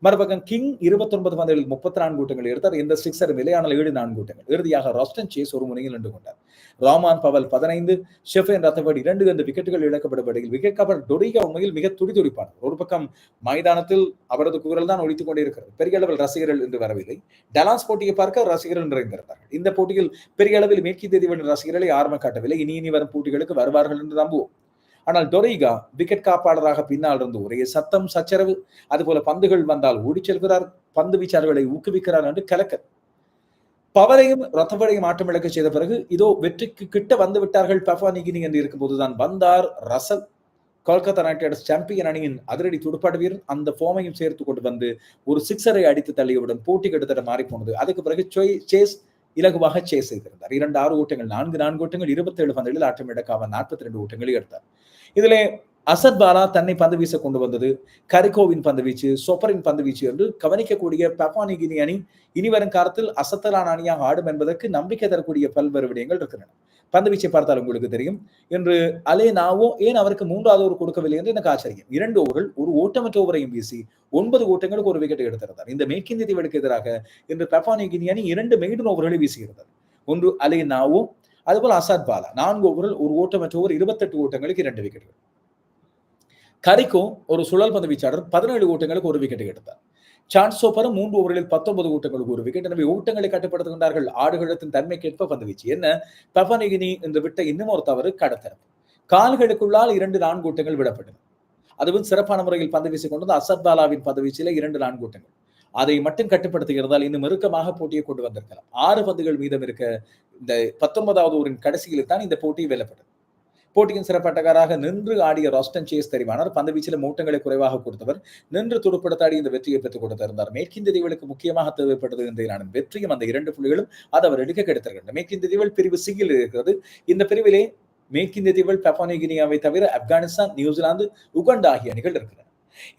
மறுபக்கம் கிங் இருபத்தி ஒன்பது பந்துகளில் முப்பத்தி நான்கு கூட்டங்கள் எடுத்தார். இந்த சிக்ஸர் நிலையான ஏழு நான்கு கூட்டங்கள். இறுதியாக ராஸ்டன் சேஸ் ஒரு முனையில் நின்று கொண்டார். ராமான் பவல் பதினைந்து ஷெஃபேன் ரத்தபடி இரண்டு ரெண்டு விக்கெட்டுகள் இழக்கப்படப்படையில் விக்கெட் கவர் டொரிகா உண்மையில் மிக துடி துடிப்பானவர் ஒரு பக்கம் மைதானத்தில் அவரது குரல் தான் ஒழித்துக் கொண்டிருக்கிறது. பெரிய அளவில் ரசிகர்கள் என்று வரவில்லை. டலாஸ் போட்டியை பார்க்க ரசிகர்கள் நிறைந்திருந்தார்கள். இந்த போட்டியில் பெரிய அளவில் மேற்கி தேதிவன் ரசிகர்களை ஆரம்பம் காட்டவில்லை. இனி இனி வரும் போட்டிகளுக்கு வருவார்கள் என்று நம்புவோம். ஆனால் டொரைகா விக்கெட் காப்பாளராக பின்னால் இருந்து ஒரே சத்தம் சச்சரவு அதுபோல பந்துகள் வந்தால் ஓடிச் செல்கிறார். பந்து வீச்சாளர்களை ஊக்குவிக்கிறார் என்று கலக்க பவரையும் ரத்தவரையும் ஆட்டம் இழக்க செய்த பிறகு இதோ வெற்றிக்கு கிட்ட வந்து விட்டார்கள் பெஃபானிகினி என்று இருக்கும்போதுதான் வந்தார் Russell. Kolkata Knight Riders champion அணியின் அதிரடி துடுப்பாட்டு வீரர் அந்த ஃபோமையும் சேர்த்து கொண்டு வந்து ஒரு சிக்ஸரை அடித்து தள்ளியவுடன் போட்டி கிட்டத்தட்ட மாறி போனது அதுக்கு பிறகு சேஸ் இலகுவாக சேஸ் செய்திருந்தார். இரண்டு ஆறு ஓட்டங்கள் நான்கு நான்கு ஓட்டங்கள் இருபத்தி ஏழு பந்துகளில் ஆட்டம் நாற்பத்தி ரெண்டு ஓட்டங்களை எடுத்தார். இதில் அசத் பாலா தன்னை பந்து வீச கொண்டு வந்தது. கரிகோவின் பந்து வீச்சு சொப்பரின் பந்து வீச்சு என்று கவனிக்கக்கூடிய பெப்பானிகினி அணி இனி வரும் காலத்தில் அசத்தலான அணியாக ஆடும் என்பதற்கு நம்பிக்கை தரக்கூடிய பல்வேறு விடயங்கள் இருக்கின்றன. பந்து வீச்சை பார்த்தால் உங்களுக்கு தெரியும். என்று அலே நாவோ ஏன் அவருக்கு மூன்றாவது ஓவர் கொடுக்கவில்லை என்று எனக்கு ஆச்சரியம். இரண்டு ஓவர்கள் ஒரு ஓட்டமற்ற ஓவரையும் வீசி ஒன்பது ஓட்டங்களுக்கு ஒரு விக்கெட் எடுத்திருந்தார். இந்த மேற்கிந்திய தீவுக்கு எதிராக இன்று பெப்பானிகினி அணி இரண்டு மெய்டன் ஓவர்களை வீசுகிறது ஒன்று அலே நாவோ அதுபோல் அசாத் பாலா. நான்கு ஓவரில் ஒரு ஓட்டமற்ற ஓவர் இருபத்தெட்டு ஓட்டங்களுக்கு இரண்டு விக்கெட்டுகள் கரிக்கும் ஒரு சுழல் பந்து வீச்சாளர் பதினேழு ஓட்டங்களுக்கு ஒரு விக்கெட் எடுத்தார். சான்ஸ் சோப்பரும் மூன்று ஓவர்களில் பத்தொன்பது ஓட்டங்களுக்கு ஒரு விக்கெட் எனவே ஊட்டங்களை கட்டுப்படுத்துகின்றார்கள். ஆடுகளத்தின் தன்மைக்கேற்ப பந்து வீச்சு. என்ன? பபனிகினி என்று விட்ட இன்னும் ஒரு தவறு கடத்தரப்பு. கால்களுக்குள்ளால் இரண்டு நான்கு ஓட்டங்கள் விடப்பட்டது அதுவும் சிறப்பான முறையில் பந்து வீசிக் கொண்டது அசத் பாலாவின் பந்து வீச்சில இரண்டு நான்கு ஓட்டங்கள். அதை மட்டும் கட்டுப்படுத்துகிறதால் இன்னும் நெருக்கமாக போட்டியை கொண்டு வந்திருக்கலாம். ஆறு பந்துகள் மீதம் இருக்க இந்த பத்தொன்பதாவது ஊரின் கடைசியில் தான் இந்த போட்டி வெல்லப்பட்டது. போட்டியின் சிறப்பட்டக்காராக நின்று ஆடிய ராஸ்டன் சேஸ் தெரிவானார். பந்து வீச்சில மூட்டங்களை குறைவாக கொடுத்தவர். நின்று துடுப்படுத்தாடி இந்த வெற்றியை பெற்றுக் கொடுத்திருந்தார். மேற்கிந்திய தீவுகளுக்கு முக்கியமாக தேவைப்பட்டது இந்த வெற்றியும் அந்த இரண்டு புள்ளிகளும் அது அவர் எடுக்க கிடைத்திருக்கின்றனர். மேற்கிந்திய தீவுகள் பிரிவு சிங்கில் இருக்கிறது. இந்த பிரிவிலே மேற்கிந்திய தீவுகள் பெப்பானிகினியாவை தவிர ஆப்கானிஸ்தான் நியூசிலாந்து உகண்டா ஆகிய அணிகள் இருக்கிறது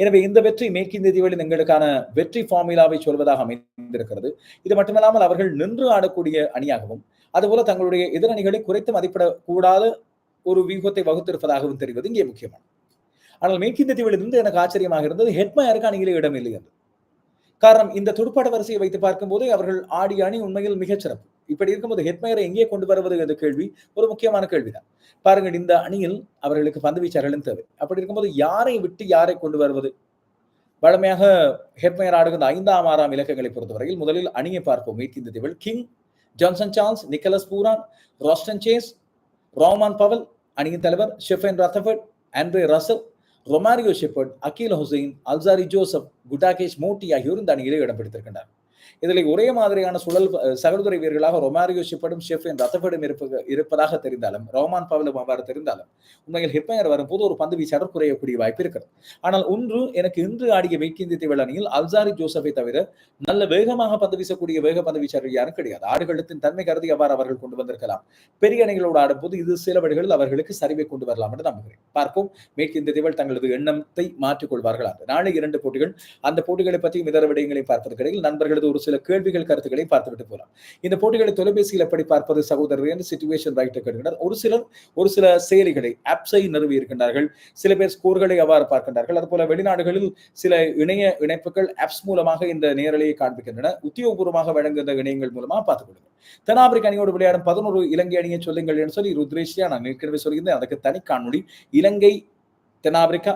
எனவே இந்த வெற்றி மேற்கிந்திய தீவுகளின் எங்களுக்கான வெற்றி ஃபார்முலாவை சொல்வதாக அமைந்திருக்கிறது. இது மட்டுமல்லாமல் அவர்கள் நின்று ஆடக்கூடிய அணியாகவும் அதுபோல தங்களுடைய எதிரணிகளை குறைத்து மதிப்பிடக்கூடாத ஒரு வியூகத்தை வகுத்திருப்பதாகவும் தெரிவது இங்கே முக்கியமான ஆனால் மேற்கிந்திய தீவிலிருந்து எனக்கு ஆச்சரியமாக இருந்தது ஹெட்மயருக்கு அணியிலே இடம் இல்லை என்று. காரணம் இந்த துடுப்பாட்ட வரிசையை வைத்து பார்க்கும்போது அவர்கள் ஆடிய அணி உண்மையில் மிகச்சிறப்பு இப்படி இருக்கும்போது ஹெட்மயரை எங்கே கொண்டு வருவது என்ற கேள்வி ஒரு முக்கியமான கேள்விதான். பாருங்கள் இந்த அணியில் அவர்களுக்கு பந்து வீச்சாளர்களும் தேவை. அப்படி இருக்கும்போது யாரை விட்டு யாரை கொண்டு வருவது? வழமையாக ஹெட்மயர் ஆடுகின்ற ஐந்தாம் ஆறாம் இலக்கங்களை பொறுத்தவரையில் முதலில் அணியை பார்ப்போம். இந்த தீவில் King Johnson Charles Nicholas Pooran Roston Chase Rovman Powell அணியின் தலைவர் Sherfane Rutherford Andre Russell Romario Shepherd Akeal Hosein Alzarri Joseph Gudakesh Motie ஆகியோரும் இந்த அணியிலே இடம் பிடித்திருக்கின்றனர் இதில் ஒரே மாதிரியான சுழல் சகோதரி வீரர்களாக ரொமாரியோ ஷிப்படும் ஷெஃபின் என் இருப்ப இருப்பதாக தெரிந்தாலும் ரோமான் பவலும் அவ்வாறு தெரிந்தாலும் உண்மையில் ஹிப்பயர் வரும்போது ஒரு பந்து வீச்சாளர் குறையக்கூடிய வாய்ப்பு இருக்கிறது. ஆனால் ஒன்று எனக்கு இன்று ஆடிய மேற்கிந்திய தீவல் அல்சாரி ஜோசஃபை தவிர நல்ல வேகமாக பந்து வீசக்கூடிய வேக பந்து வீச்சாளர் யாரும் கிடையாது. ஆடுகளத்தின் தன்மை கருதி அவ்வாறு அவர்கள் கொண்டு வந்திருக்கலாம். பெரிய அணிகளோடு ஆடும்போது இது சில வழிகளில் அவர்களுக்கு சரிவை கொண்டு வரலாம் என்று நம்புகிறேன். பார்ப்போம். மேற்கிந்திய தீவல் தங்களது எண்ணத்தை மாற்றிக்கொள்வார்கள்? நாளை இரண்டு போட்டிகள். அந்த போட்டிகளை பற்றியும் இதர விடயங்களை பார்ப்பதற்கிடையில் நண்பர்களது ஒரு சில கேள்விகள் கருத்துக்களை பார்த்துவிட்டு போகலாம் இந்த போட்டிகளை தொலைபேசியில் எப்படி பார்ப்பது? சகோதரர் என்று சிச்சுவேஷன் ரைட்டர் கேட்கின்றனர் ஒரு சிலர் ஒரு சில செயலிகளை ஆப்ஸை நிறுவி இருக்கின்றார்கள். சில பேர் ஸ்கோர்களை அவ்வாறு பார்க்கின்றார்கள். அதுபோல வெளிநாடுகளில் சில இணைய இணைப்புகள் ஆப்ஸ் மூலமாக இந்த நேரலையை காண்பிக்கின்றன. உத்தியோகபூர்வமாக வழங்குகின்ற இணையங்கள் மூலமாக பார்த்துக் கொள்ளுங்கள். தென்னாப்பிரிக்க அணியோடு விளையாடும் பதினோரு இலங்கை அணியை சொல்லுங்கள் என்று சொல்லி ருத்ரேஷியா நான் ஏற்கனவே சொல்லியிருந்தேன். அதுக்கு தனி காணொலி இலங்கை தென்னாப்பிரிக்கா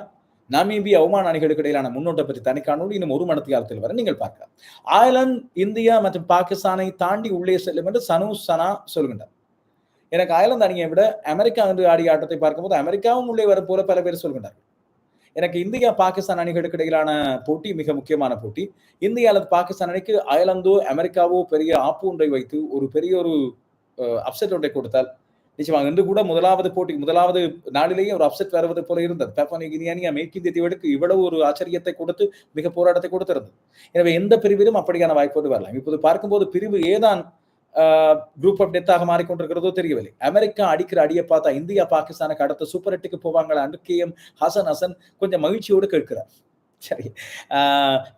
நமீபிய அவமான அணிகளுக்கு இடையிலான முன்னோட்டை பற்றி தனி காணொலி இன்னும் ஒரு மணத்து காலத்தில் வர நீங்கள் பார்க்கலாம். அயர்லாந்து இந்தியா மற்றும் பாகிஸ்தானை தாண்டி உள்ளே செல்லும் என்று சனு சனா சொல்கின்றார். எனக்கு அயர்லாந்து அணியை விட அமெரிக்கா என்று ஆடிய ஆட்டத்தை பார்க்கும்போது அமெரிக்காவும் உள்ளே வரும் போல பல பேர் சொல்கின்றார்கள். எனக்கு இந்தியா பாகிஸ்தான் அணிகளுக்கு இடையிலான போட்டி மிக முக்கியமான போட்டி. இந்தியா அல்லது பாகிஸ்தான் அணிக்கு அயர்லாந்தோ அமெரிக்காவோ பெரிய ஆப்பு ஒன்றை வைத்து ஒரு பெரிய ஒரு அப்செட் ஒன்றை கொடுத்தால் நிச்சயமாக இன்று கூட முதலாவது போட்டி முதலாவது நாளிலேயே ஒரு அப்செட் வருவது போல இருந்தது. பேப்பனியா மேற்கிந்திய தீவுகளுக்கு இவ்வளவு ஒரு ஆச்சரியத்தை கொடுத்து மிக போராட்டத்தை கொடுத்திருந்தது. எனவே எந்த பிரிவிலும் அப்படியான வாய்ப்போடு வரலாம். இப்போது பார்க்கும்போது பிரிவு ஏதான் குரூப் ஆஃப் டெத்தாக மாறிக்கொண்டிருக்கிறதோ தெரியவில்லை. அமெரிக்கா அடிக்கிற அடியை பார்த்தா இந்தியா பாகிஸ்தானுக்கு அடுத்த சூப்பர் எட்டுக்கு போவாங்களா? கே எம் ஹசன் ஹசன் கொஞ்சம் மகிழ்ச்சியோடு கேட்கிறார். சரி.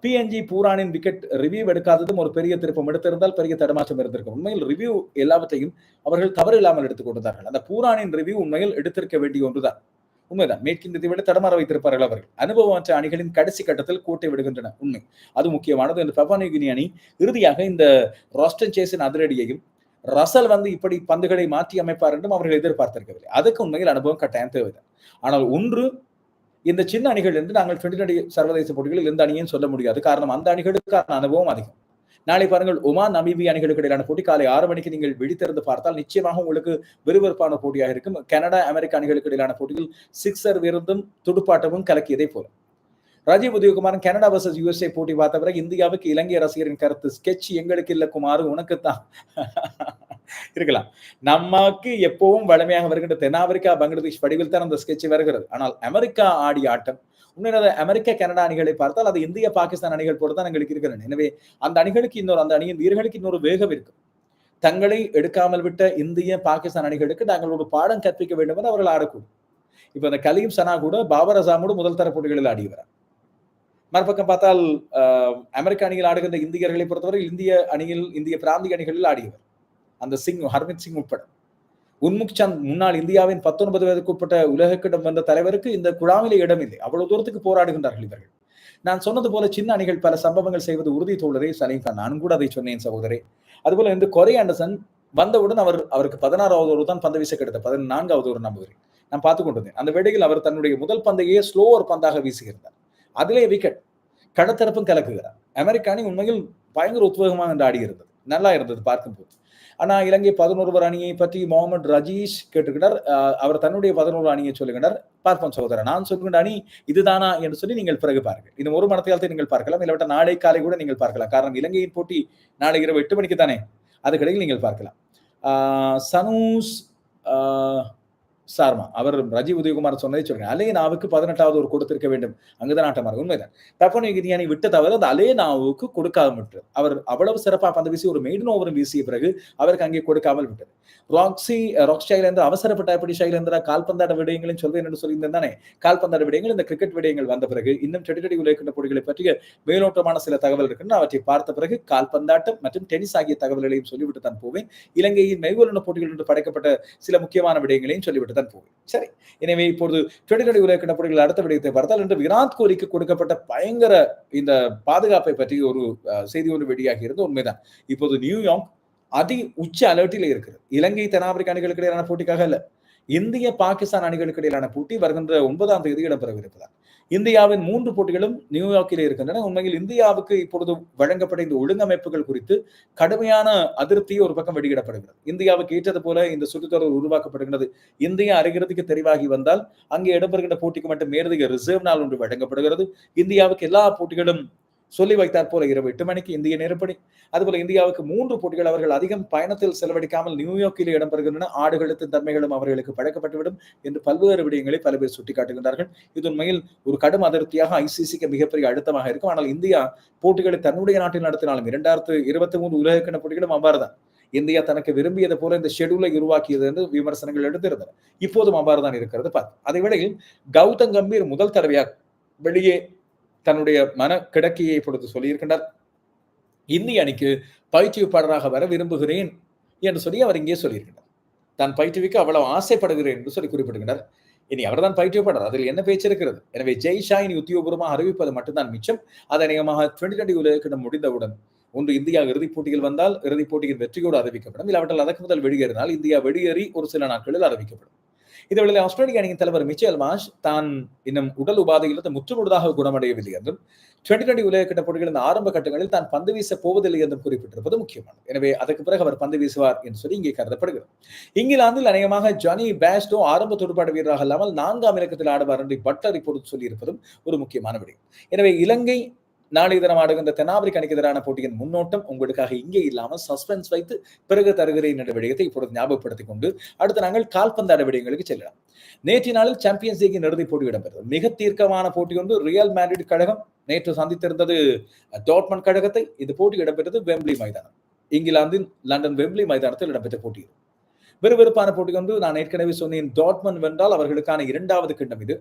பிஎன்ஜி பூரானின் விக்கெட் ரிவ்யூ எடுக்காததும் ஒரு பெரிய திருப்பம் எடுத்திருந்தால் பெரிய தடமாற்றம் இருந்திருக்கும். உண்மையில் ரிவ்யூ எல்லாவற்றையும் அவர்கள் தவறு இல்லாமல் எடுத்துக் கொண்டார்கள் அந்த பூரானின் ரிவ்யூ உண்மையில் எடுத்திருக்க வேண்டிய ஒன்றுதான். உண்மைதான். மேற்கிந்திய விட தடமாற வைத்திருப்பார்கள் அவர்கள். அனுபவமற்ற அணிகளின் கடைசி கட்டத்தில் கோட்டை விடுகின்றன. உண்மை. அது முக்கியமானது இந்த பவானிகினி அணி இறுதியாக இந்த ராஸ்டன் சேஸின் அதிரடியையும் ரசல் வந்து இப்படி பந்துகளை மாற்றி அமைப்பார் என்றும் அவர்கள் எதிர்பார்த்திருக்கவில்லை. அதுக்கு உண்மையில் அனுபவம் கட்டாயம் தேவைதான். ஆனால் ஒன்று இந்த சின்ன அணிகள் இருந்து நாங்கள் டுவெண்டி டுவெண்டி சர்வதேச போட்டிகளில் எந்த அணியும் சொல்ல முடியாது. காரணம் அந்த அணிகளுக்கான அனுபவம் அதிகம். நாளை பாருங்கள் ஒமான் நமீபி அணிகளுக்கு இடையிலான போட்டி காலை ஆறு மணிக்கு நீங்கள் விழித்திருந்து பார்த்தால் நிச்சயமாக உங்களுக்கு விறுவிறுப்பான போட்டியாக இருக்கும். கனடா அமெரிக்க அணிகளுக்கு இடையிலான போட்டியில் சிக்ஸர் விருந்தும் துடுப்பாட்டமும் கலக்கியதை போல. Rajeev Udayakumaran Canada versus USA போட்டி பார்த்த பிறகு இந்தியாவுக்கு இலங்கை ரசிகரின் கருத்து ஸ்கெட்ச் எங்களுக்கு இல்ல குமார் உனக்குத்தான். இருக்கலாம். நமக்கு எப்பவும் வலிமையாக வருகின்ற தென்னாப்பிரிக்கா பங்களாதேஷ் வடிவில் தான் அந்த ஸ்கெட்ச் வருகிறது. ஆனால் அமெரிக்கா ஆடி ஆட்டம் உண்மையான அமெரிக்க கனடா அணிகளை பார்த்தால் அது இந்திய பாகிஸ்தான் அணிகள் போல தான் எங்களுக்கு இருக்கிறது. எனவே அந்த அணிகளுக்கு இன்னொரு அந்த அணியின் வீரர்களுக்கு இன்னொரு வேகம் இருக்கும். தங்களை எடுக்காமல் விட்ட இந்திய பாகிஸ்தான் அணிகளுக்கு நாங்கள் ஒரு பாடம் கற்பிக்க வேண்டும் என்று அவர்கள் ஆடக்கூடும். இப்ப அந்த கலீம் சனா கூட பாபர் அசாமோடு முதல் தர போட்டிகளில் ஆடி வரார் மறுபக்கம் பார்த்தால் அமெரிக்க அணியில் ஆடுகின்ற இந்தியர்களை பொறுத்தவரை இந்திய அணியில் இந்திய பிராந்திய அணிகளில் ஆடியவர் அந்த சிங் ஹர்மித் சிங் உட்பட. உன்முக் சந்த் முன்னாள் இந்தியாவின் பத்தொன்பது வயதுக்கு உட்பட்ட உலகக்கிடம் வந்த தலைவருக்கு இந்த குழாமிலே இடமில்லை. அவ்வளவு தூரத்துக்கு போராடுகின்றார்கள் இவர்கள். நான் சொன்னது போல சின்ன அணிகள் பல சம்பவங்கள் செய்வது உறுதி தோழரே சலீம்கான் நானும் கூட அதை சொன்னேன் சகோதரே. அதுபோல இந்த கொரே ஆண்டர்சன் வந்தவுடன் அவர் அவருக்கு பதினாறாவது ஒரு தான் பந்து வீச கிடைத்த பதினான்காவது ஒரு நம்புகிறேன். நான் பார்த்து கொண்டிருந்தேன். அந்த வேடையில் அவர் தன்னுடைய முதல் பந்தையே ஸ்லோவர் பந்தாக வீசுகிறார் அதிலே விக்கெட் கடத்தரப்பும் கலக்குகிறார். அமெரிக்க அணி உண்மையில் பயங்கர உத்வேகமாக என்று ஆடி இருந்தது. நல்லா இருந்தது பார்க்கும்போது. ஆனால் இலங்கை பதினோருவர் அணியை பற்றி முகமது ரஜீஷ் கேட்டுக்கிட்டார். அவர் தன்னுடைய பதினோரு அணியை சொல்லுகிறார் பார்ப்போம் சகோதரர் நான் சொல்கின்ற அணி இதுதானா என்று சொல்லி நீங்கள் பிறகு பாருங்கள். இது ஒரு மனத்தையால் நீங்கள் பார்க்கலாம். இல்லாவிட்ட நாளை காலை கூட நீங்கள் பார்க்கலாம். காரணம் இலங்கையின் போட்டி நாளை இரவு எட்டு மணிக்கு தானே. அதுக்கிடையில் நீங்கள் பார்க்கலாம். சனூஸ் சார்மா. அவர் ரஜீவ் உதயகுமார் சொன்னதை சொல்றேன் அலேனாவுக்கு பதினெட்டாவது ஒரு கொடுத்திருக்க வேண்டும். அங்குதான் ஆட்டமா உண்மைதான். பப்பனு கிரியானி விட்ட தவிர அலைய நாவுக்கு கொடுக்காம விட்டு அவர் அவ்வளவு சிறப்பா பந்து வீசி ஒரு மெய்டன் ஓவரும் வீசிய பிறகு அவருக்கு அங்கே கொடுக்காமல் விட்டது. ராக்ஸி ராக் ஷைலேந்தர் அவசரப்பட்ட எப்படி ஷைலேந்திரா கால்பந்தாட்ட விடயங்களையும் சொல்வேன் என்று சொல்லியிருந்தேன் தானே? கால்பந்தாட்ட விடயங்கள் இந்த கிரிக்கெட் விடயங்கள் வந்த பிறகு இன்னும் டெடிடடி உலகின்ற போட்டிகளை பற்றிய மேலோட்டமான சில தகவல் இருக்குன்னு அவற்றை பார்த்த பிறகு கால்பந்தாட்டம் மற்றும் டென்னிஸ் ஆகிய தகவல்களையும் சொல்லிவிட்டு தான் போவேன். இலங்கையின் மெய்வலுன போட்டிகள் என்று படைக்கப்பட்ட சில முக்கியமான விடயங்களையும் சொல்லிவிட்டு தான் போகும் சரி எனவே இப்பொழுது டெடிடடி உலகின்ற போட்டிகள் அடுத்த விடயத்தை பார்த்தால் இன்று விராட் கோலிக்கு கொடுக்கப்பட்ட பயங்கர இந்த பாதுகாப்பை பற்றி ஒரு செய்தி ஒன்று வெளியாகி இருந்து உண்மைதான். இப்போது நியூயார்க் அதி உச்ச அலர்ட்டில் இருக்கிறது. இலங்கை தென்னாப்பிரிக்க அணிகளுக்கு இடையிலான போட்டிக்காக அல்ல இந்திய பாகிஸ்தான் அணிகளுக்கு இடையிலான போட்டி வருகின்ற ஒன்பதாம் தேதி இடம்பெறவிருப்பதால். இந்தியாவின் மூன்று போட்டிகளும் நியூயார்க்கில் இருக்கின்றன. உண்மையில் இந்தியாவுக்கு இப்பொழுது வழங்கப்பட்ட இந்த ஒழுங்கமைப்புகள் குறித்து கடுமையான அதிருப்தியை ஒரு பக்கம் வெளியிடப்படுகிறது. இந்தியாவுக்கு ஏற்றது போல இந்த சுற்றுத்தொடர் உருவாக்கப்படுகிறது. இந்தியா அரைகிறதுக்கு தெரிவாகி வந்தால் அங்கே இடம்பெறுகின்ற போட்டிக்கு மட்டும் மேலதிக ரிசர்வ் நாள் ஒன்று வழங்கப்படுகிறது. இந்தியாவுக்கு எல்லா போட்டிகளும் சொல்லி வைத்தார் போல இரவு எட்டு மணிக்கு இந்திய நேரப்படி. அதுபோல இந்தியாவுக்கு மூன்று போட்டிகள் அவர்கள் அதிகம் பயணத்தில் செலவழிக்காமல் நியூயார்க்கில் இடம்பெறுகின்றன. ஆடுகளத்தின் தன்மைகளும் அவர்களுக்கு பழக்கப்பட்டுவிடும் என்று பல்வேறு விடயங்களை பல பேர் சுட்டிக்காட்டுகின்றார்கள். இது உண்மையில் ஒரு கடும் அதிருப்தியாக ஐசிசிக்கு மிகப்பெரிய அழுத்தமாக இருக்கும். ஆனால் இந்தியா போட்டிகளை தன்னுடைய நாட்டில் நடத்தினாலும் இரண்டாயிரத்து இருபத்தி மூன்று உலகக்கிண போட்டிகளும் அவ்வாறுதான். இந்தியா தனக்கு விரும்பியது போல இந்த ஷெடியூலை உருவாக்கியது என்று விமர்சனங்கள் எடுத்திருந்தன இப்போதும் அவ்வாறுதான் இருக்கிறது. பார்த்து அதே வேளையில் கௌதம் கம்பீர் முதல் தடவையாக வெளியே தன்னுடைய மன கிடக்கையை பொறுத்து சொல்லியிருக்கின்றார். இந்திய அணிக்கு பயிற்றுவிப்பாளராக வர விரும்புகிறேன் என்று சொல்லி அவர் இங்கே சொல்லியிருக்கின்றார். தான் பயிற்றுவிக்க அவ்வளவு ஆசைப்படுகிறேன் என்று சொல்லி குறிப்பிடுகின்றார். இனி அவர்தான் பயிற்றுவிப்பாளர். அதில் என்ன பேச்சு இருக்கிறது? எனவே ஜெய் ஷா இனி உத்தியோகபூர்வமாக அறிவிப்பது மட்டும்தான் மிச்சம். அது அநேகமாக டுவெண்டி டுவெண்டி உலகிடம் முடிந்தவுடன் ஒன்று இந்தியா இறுதிப் போட்டியில் வந்தால் இறுதிப் போட்டியின் வெற்றியோடு அறிவிக்கப்படும். இல்லாவற்றால் அதற்கு முதல் வெளியேறினால் இந்தியா வெளியேறி ஒரு சில நாட்களில் அறிவிக்கப்படும். இதுவேளை ஆஸ்திரேலிய அணியின் தலைவர் மிச்சேல் மாஷ் தான் இன்னும் உடல் உபாதையிலிருந்து முற்றுமுழுதாக குணமடையவில்லை என்றும் டுவெண்டி டுவெண்டி உலகக்கிட்ட போட்டிகளின் ஆரம்ப கட்டங்களில் தான் பந்து வீச போவதில்லை என்றும் குறிப்பிட்டிருப்பது முக்கியமானது. எனவே அதற்கு பிறகு அவர் பந்து வீசுவார் என்று சொல்லி இங்கே கருதப்படுகிறது. இங்கிலாந்தில் அநேகமாக ஜானி பேஸ்டோ ஆரம்ப துடுப்பாட்ட வீரராக இல்லாமல் நான்காம் இலக்கத்தில் ஆடுவார் என்று பட்டர் இப்போது சொல்லியிருப்பதும் ஒரு முக்கியமான விடயம். எனவே இலங்கை நாளைய தினம் ஆடுகின்ற தென்னாப்பிரிக்க அணிக்கு எதிரான போட்டியின் முன்னோட்டம் உங்களுக்காக இங்கே இல்லாமல் சஸ்பென்ஸ் வைத்து பிறகு தருகிறேன் என்ற விடயத்தை இப்பொழுது ஞாபகப்படுத்திக் கொண்டு அடுத்து நாங்கள் கால்பந்தாட விடயங்களுக்கு செல்லலாம். நேற்று நாளில் சாம்பியன்ஸ் லீக்கின் இறுதிப் போட்டி இடம்பெற்றது. மிக தீர்க்கமான போட்டி ஒன்று ரியல் மேட்ரிட் கழகம். நேற்று சந்தித்திருந்தது டோட்மன் கழகத்தை. இந்த போட்டி இடம்பெற்றது வெம்ப்ளி மைதானம். இங்கிலாந்தின் லண்டன் வெம்ப்ளி மைதானத்தில் இடம்பெற்ற போட்டி விறுவிறுப்பான போட்டி ஒன்று. நான் ஏற்கனவே சொன்னேன் டாட்மன் வென்றால் அவர்களுக்கான இரண்டாவது கிண்டம் இது.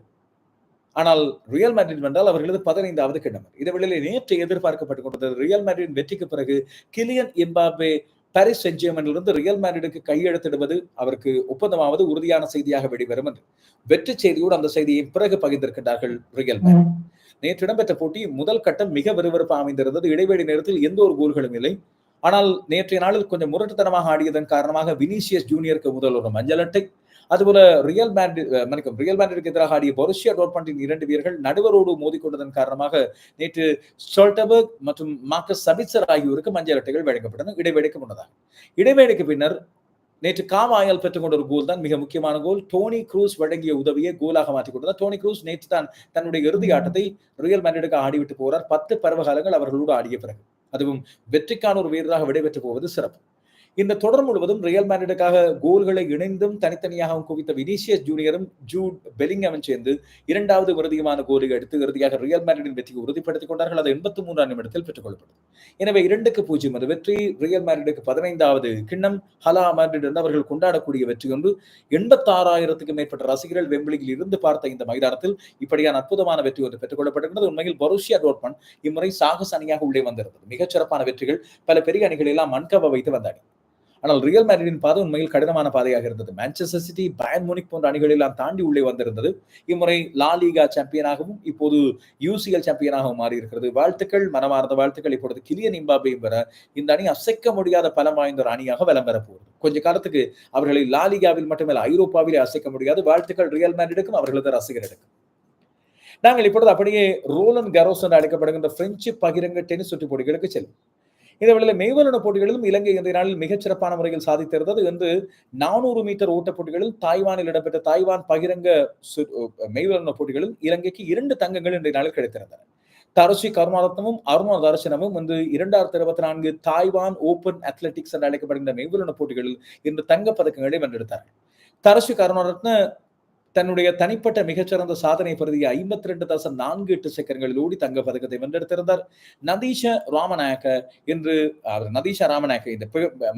ஆனால் ரியல் மேட்ரிட் வென்றால் அவர்களது பதினைந்தாவது கிண்ணம் இதை வெளியிலே நேற்று எதிர்பார்க்கப்பட்டுக் கொண்டது ரியல் மேட்ரிட் வெற்றிக்கு பிறகு கிலியன் எம்பாபே பாரிஸ் சென்ஜியமனிலிருந்து ரியல் மேட்ரிடுக்கு கையெழுத்திடுவது அவருக்கு ஒப்பந்தமாவது உறுதியான செய்தியாக வெளிவரும் என்று. வெற்றி செய்தியோடு அந்த செய்தியை பிறகு பகிர்ந்திருக்கின்றார்கள் ரியல் மேட்ரிட் நேற்று இடம்பெற்ற போட்டி முதல் கட்டம் மிக விறுவிறுப்பாக அமைந்திருந்தது. இடைவெளி நேரத்தில் எந்த ஒரு கோல்களும் இல்லை. ஆனால் நேற்றைய நாளில் கொஞ்சம் முரட்டுத்தனமாக ஆடியதன் காரணமாக வினிசியஸ் ஜூனியருக்கு முதல் ஒரு மஞ்சள் அட்டை அதுபோல ரியல் மேட்ரிட் மன்னிக்கும் ரியல் மேட்ரிடுக்கு எதிராக ஆடிய பொருஷியா டோர்பண்டின் இரண்டு வீரர்கள் நடுவரோடு மோதிக்கொண்டதன் காரணமாக நேற்று ஸ்டோல்டபர்க் மற்றும் மார்க்கஸ் சபித்சர் ஆகியோருக்கு மஞ்சள் அட்டைகள் வழங்கப்பட்டன. இடைவேளைக்கு முன்னதாக. இடைவேளைக்கு பின்னர் நேற்று காமாயல் பெற்றுக்கொண்ட ஒரு கோல் தான் மிக முக்கியமான கோல் டோனி க்ரூஸ் வழங்கிய உதவியை கோலாக மாற்றிக் கொண்டதார் டோனி க்ரூஸ் நேற்று தான் தன்னுடைய இறுதி ஆட்டத்தை ரியல் மேண்டடுக்கு ஆடிவிட்டு போகிறார் பத்து பருவகாலங்கள் அவர்களோடு ஆடிய பிறகு. அதுவும் வெற்றிக்கான ஒரு வீரராக விடைபெற்று போவது சிறப்பு. இந்த தொடர் முழுவதும் ரியல் மேட்ரிடுக்காக கோல்களை இணைந்தும் தனித்தனியாகவும் குவித்த வினிசியஸ் ஜூனியரும் ஜூட் பெலிங்கமும் சேர்ந்து இரண்டாவது இறுதியமான கோலை எடுத்து இறுதியாக ரியல் மேட்ரிடின் வெற்றியை உறுதிப்படுத்திக் கொண்டார்கள். அது எண்பத்தி மூன்றாம் நிமிடத்தில் பெற்றுக் கொள்ளப்பட்டது எனவே இரண்டுக்கு பூஜ்ஜியம் அது வெற்றி ரியல் மேட்ரிடுக்கு பதினைந்தாவது கிண்ணம் ஹலா மேட்ரிட் என்று அவர்கள் கொண்டாடக்கூடிய வெற்றி ஒன்று. எண்பத்தாறாயிரத்துக்கும் மேற்பட்ட ரசிகர்கள் வெம்பிளியில் இருந்து பார்த்த இந்த மைதானத்தில் இப்படியான அற்புதமான வெற்றி ஒன்று பெற்றுக் கொள்ளப்பட்டிருக்கிறது உண்மையில் பருஷியா டோட்மன் இம்முறை சாகச அணியாக உள்ளே வந்திருந்தது. மிகச்சிறப்பான வெற்றிகள் பல பெரிய அணிகள் எல்லாம் மண்கவ வைத்து வந்தாடி ஆனால் ரியல் மேட்ரிடின் பாதை உண்மையில் கடினமான பாதையாக இருந்தது. மான்செஸ்டர் சிட்டி பயன் முனிக் போன்ற அணிகளெல்லாம் தாண்டி உள்ளே வந்திருந்தது. இம்முறை லா லீகா சாம்பியனாகவும் இப்போது யூசிஎல் சாம்பியனாகவும் மாறி இருக்கிறது வாழ்த்துக்கள் மனமார்ந்த வாழ்த்துக்கள். இப்பொழுது கிலியன் இம்பாபேயும் பெற இந்த அணி அசைக்க முடியாத பலம் வாய்ந்த ஒரு அணியாக வலம் பெற போகுது. கொஞ்ச காலத்துக்கு அவர்களை லாலிகாவில் மட்டுமல்ல ஐரோப்பாவிலே அசைக்க முடியாது. வாழ்த்துக்கள் ரியல் மேட்ரிடுக்கும் அவர்களது ரசிகர்களுக்கும். நாங்கள் இப்பொழுது அப்படியே ரோலன் கரோஸ் என்று அழைக்கப்படுகின்ற பிரெஞ்சு பகிரங்க டென்னிஸ் சுற்றுப்போட்டிகளுக்கு செல்வோம். இதே இந்த வேளையில் மெய்வலன போட்டிகளிலும் இலங்கை இந்த நாளில் மிகச் சிறப்பான முறையில் சாதித்திருந்தது வந்து நானூறு மீட்டர் ஓட்ட போட்டிகளில் தாய்வானில் இடம்பெற்ற தாய்வான் பகிரங்க மெய்வலன போட்டிகளில் இலங்கைக்கு இரண்டு தங்கங்கள் இன்றைய நாளில் கிடைத்திருந்தன. தரசி கருணாரத்னமும் அருணா தர்சனமும் வந்து இரண்டாயிரத்தி இருபத்தி நான்கு தாய்வான் ஓபன் அத்லெட்டிக்ஸ் என்று அழைக்கப்படுகின்ற மெய்வலன போட்டிகளில் இன்று தங்க பதக்கங்களை வென்றெடுத்தார்கள். தரசி கருணாரத்ன தன்னுடைய தனிப்பட்ட மிகச்சிறந்த சாதனை பிரதிய ஐம்பத்தி ரெண்டு தசம் நான்கு எட்டு செகண்ட்களில் ஓடி தங்க பதக்கத்தை வென்றெடுத்திருந்தார். நதீஷ ராமநாயக்க என்று நதீஷா ராமநாயக்க இந்த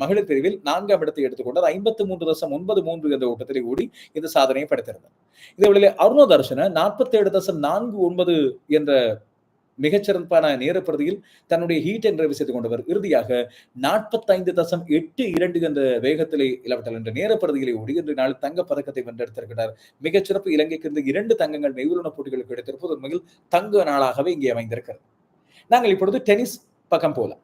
மகளிர் பிரிவில் நான்காம் இடத்தை எடுத்துக்கொண்டார். ஐம்பத்தி மூன்று தசம் ஒன்பது மூன்று என்ற ஓட்டத்தில் ஓடி இந்த சாதனையை படைத்திருந்தார். இதே அருண அருணோதர்ஷன நாற்பத்தி ஏழு தசம் நான்கு ஒன்பது என்ற மிகச்சிறப்பான நேரப்பிரதியில் தன்னுடைய ஹீட் என்ற விஷயத்தை கொண்டவர். இறுதியாக நாற்பத்தைந்து தசம் எட்டு இரண்டு என்ற வேகத்திலே இளவட்டல் என்ற நேரப்பிரதிகளை ஒடுகின்ற நாள் தங்க பதக்கத்தை வென்றெடுத்திருக்கிறார். மிகச்சிறப்பு இலங்கைக்கு இந்த இரண்டு தங்கங்கள் மெய்வுலன போட்டிகளுக்கு கிடைத்திருப்பது உண்மையில் தங்க நாளாகவே இங்கே அமைந்திருக்கிறது. நாங்கள் இப்பொழுது டென்னிஸ் பக்கம் போலாம்.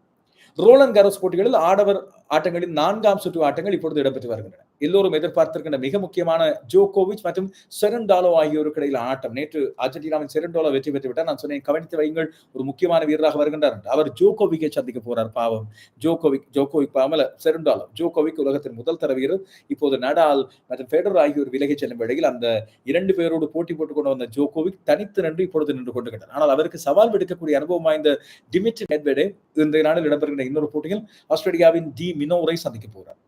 ரோலன் கரோஸ் போட்டிகளில் ஆடவர் ஆட்டங்களின் நான்காம் சுற்று ஆட்டங்கள் இப்பொழுது இடம்பெற்று வருகின்றன. எல்லோரும் எதிர்பார்த்திருக்கின்ற மிக முக்கியமான ஜோகோவிச் மற்றும் செரண்டாலோ ஆகியோருக்கு இடையில ஆட்டம். நேற்று அர்ஜென்டினாவின் செரண்டாலோ வெற்றி பெற்று விட்டார் நான் சொன்னேன் கவனித்து வையுங்கள் ஒரு முக்கியமான வீரராக வருகின்றார் அவர் ஜோகோவிக்கை சந்திக்க போறார் பாவம். ஜோகோவிக் ஜோகோவிக் பாவமல செரண்டாலோ. ஜோகோவிக் உலகத்தின் முதல் தர வீரர். இப்போது நடால் மற்றும் ஃபெடரர் ஆகியோர் விலகி செல்லும் வேளையில் அந்த இரண்டு பேரோடு போட்டி போட்டுக் கொண்டு வந்த ஜோகோவிக் தனித்து நின்று இப்பொழுது நின்று கொண்டு ஆனால் அவருக்கு சவால் விடுக்கக்கூடிய அனுபவம் வாய்ந்த டிமிட்ரி மெட்வெடே இன்றைய நாளில் இடம்பெறுகின்ற இன்னொரு போட்டியில் ஆஸ்திரேலியாவின் டி மினோரை சந்திக்க போகிறார்.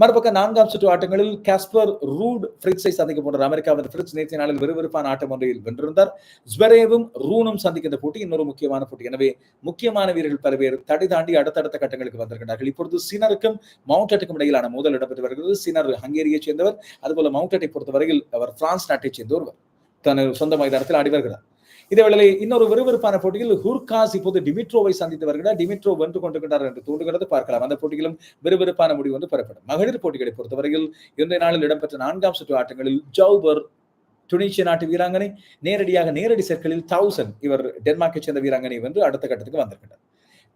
மறுபக்கம் நான்காம் சுற்று ஆட்டங்களில் காஸ்பர் ரூட் பிரிட்ஸை சந்திக்க போன்ற அமெரிக்காவின் பிரிட்ஸ் நேற்றைய நாளில் விறுவிறுப்பான ஆட்டம் ஒன்றில் வென்றிருந்தார். ஸ்வரேவும் ரூனும் சந்திக்கின்ற போட்டி இன்னொரு முக்கியமான போட்டி. எனவே முக்கியமான வீரர்கள் பல பேர் தடை தாண்டி அடுத்தடுத்த கட்டங்களுக்கு வந்திருக்கிறார்கள் இப்பொழுது சினருக்கும் மவுண்டட்டுக்கும் இடையிலான மோதல் இடம்பெற்று வருகிறது. சினர் ஹங்கேரியை சேர்ந்தவர். அதுபோல மவுண்டட்டை பொறுத்தவரையில் அவர் பிரான்ஸ் நாட்டை சேர்ந்த ஒருவர். தனது சொந்த மைதானத்தில் ஆடி வருகிறார். இதேவேளை இன்னொரு விறுவிறுப்பான போட்டியில் ஹுர்காஸ் இப்போது டிமிட்ரோவை சந்தித்து வருகிறார். டிமிட்ரோ வென்று கொண்டிருக்கிறார் என்று தூண்டுகிறது பார்க்கலாம். அந்த போட்டியிலும் விறுவிறுப்பான முடிவு வந்து பெறப்படும். மகளிர் போட்டிகளை பொறுத்தவரையில் இன்றைய நாளில் இடம்பெற்ற நான்காம் சுற்று ஆட்டங்களில் ஜவுபர் துனிசிய நாட்டு வீராங்கனை நேரடியாக நேரடி சர்க்கிளில் தௌசண்ட் இவர் டென்மார்க்கை சேர்ந்த வீராங்கனை வென்று அடுத்த கட்டத்துக்கு வந்திருக்கிறார்.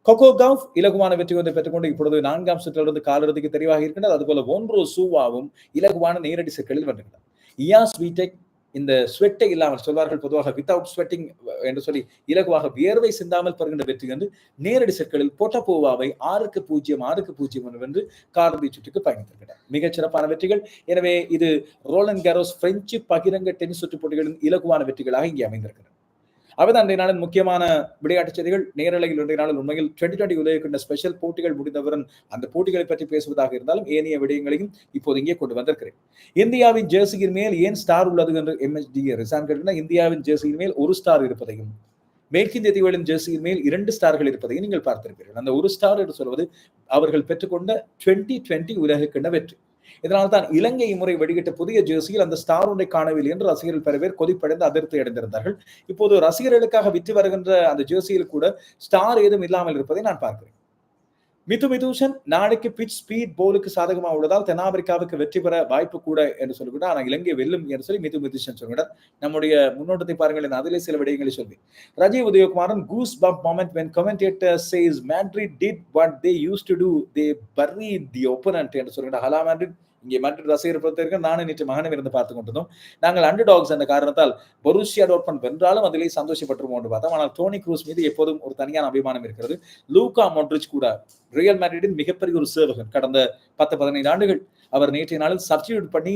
கொக்கோ கவுஃப் இலகுவான வெற்றி வந்து பெற்றுக்கொண்டு இப்பொழுது நான்காம் சுற்றிலிருந்து காலிறுதிக்கு தெரிவாக இருக்கின்றது. அதுபோல ஒன்றோ சூவாவும் இலகுவான நேரடி சிக்கலில் வென்றுகிறார் இயாஸ் வீடெக் இந்த ஸ்வெட்டை இல்லாமல் சொல்வார்கள் பொதுவாக வித்தவுட் ஸ்வெட்டிங் என்று சொல்லி இலகுவாக வியர்வை சிந்தாமல் பெறுகின்ற வெற்றி வந்து நேரடி சொற்களில் போட்டப்போவாவை ஆறுக்கு பூஜ்ஜியம் ஆறுக்கு பூஜ்ஜியம் என்று கார்பி சுற்றுக்கு பயணித்திருக்கிறார். மிகச் சிறப்பான வெற்றிகள். எனவே இது ரோலன் கேரோஸ் பிரெஞ்சு பகிரங்க டென்னிஸ் சுற்று போட்டிகளின் இலகுவான வெற்றிகளாக இங்கே அமைந்திருக்கிறது. அவைதான் அன்றைய நாளின் முக்கியமான விளையாட்டுச் செய்திகள் நேரலையில் இன்றைய நாளில் உண்மையில் டுவெண்டி டுவெண்டி உதவிக்கின்ற ஸ்பெஷல் போட்டிகள் முடிந்தவுடன் அந்த போட்டிகளை பற்றி பேசுவதாக இருந்தாலும் ஏனைய விடயங்களையும் இப்போது இங்கே கொண்டு வந்திருக்கிறேன். இந்தியாவின் ஜெர்சியின் மேல் ஏன் ஸ்டார் உள்ளது என்று எம்எஸ்டி ரிசான் கேட்டால் இந்தியாவின் ஜெர்சியின் மேல் ஒரு ஸ்டார் இருப்பதையும் மேற்கிந்திய தீவுகளின் ஜெர்சியின் மேல் இரண்டு ஸ்டார்கள் இருப்பதையும் நீங்கள் பார்த்திருப்பீர்கள். அந்த ஒரு ஸ்டார் என்று சொல்வது அவர்கள் பெற்றுக்கொண்ட டுவெண்ட்டி டுவெண்டி உலகக்கிண்ண வெற்றி. இதனால் தான் இலங்கை முறை வெளியிட்ட புதிய ஜெர்சியில் அந்த ஸ்டார் ஒன்றை காணவில்லை என்று ரசிகர்கள் பல பேர் கொதிப்படைந்து அதிருப்தி அடைந்திருந்தார்கள் இப்போது ரசிகர்களுக்காக விற்று வருகின்ற அந்த ஜெர்சியில் கூட ஸ்டார் ஏதும் இல்லாமல் இருப்பதை நான் பார்க்கிறேன். மிது மிதூஷன் நாளைக்கு பிச் ஸ்பீட் போலுக்கு சாதகமாக உள்ளதால் தென்னாப்பிரிக்காவுக்கு வெற்றி பெற வாய்ப்பு கூட என்று சொல்லிவிட்டார். ஆனால் இலங்கை வெல்லும் என்று சொல்லி மிது மிதுஷன் சொல்கிறார் நம்முடைய முன்னோட்டத்தை பாருங்கள். அதிலே சில விடயங்களை சொல்லி Rajeev Udayakumaran goose bump moment when commentator says Madrid did what they used to do they bury the opponent என்று சொல்கிறார் ஹலா மேட்ரிட் இங்கே மற்ற ரசிகர் பொறுத்தவரைக்கும் நானும் நேற்று மகனும் இருந்து பார்த்து கொண்டிருந்தோம். நாங்கள் அண்டர் டாக்ஸ் என்ற காரணத்தால் பொருஷியா டோட்மன் வென்றாலும் அதிலே சந்தோஷப்பட்டுருவோம் என்று பார்த்தோம். ஆனால் டோனி க்ரூஸ் மீது எப்போதும் ஒரு தனியான அபிமானம் இருக்கிறது. லூகா மொட்ரிச் கூட ரியல் மேட்ரிடின் மிகப்பெரிய ஒரு சேவகன். கடந்த பத்து பதினைந்து ஆண்டுகள் அவர் நேற்றைய நாளில் சப்ஸ்டியூட் பண்ணி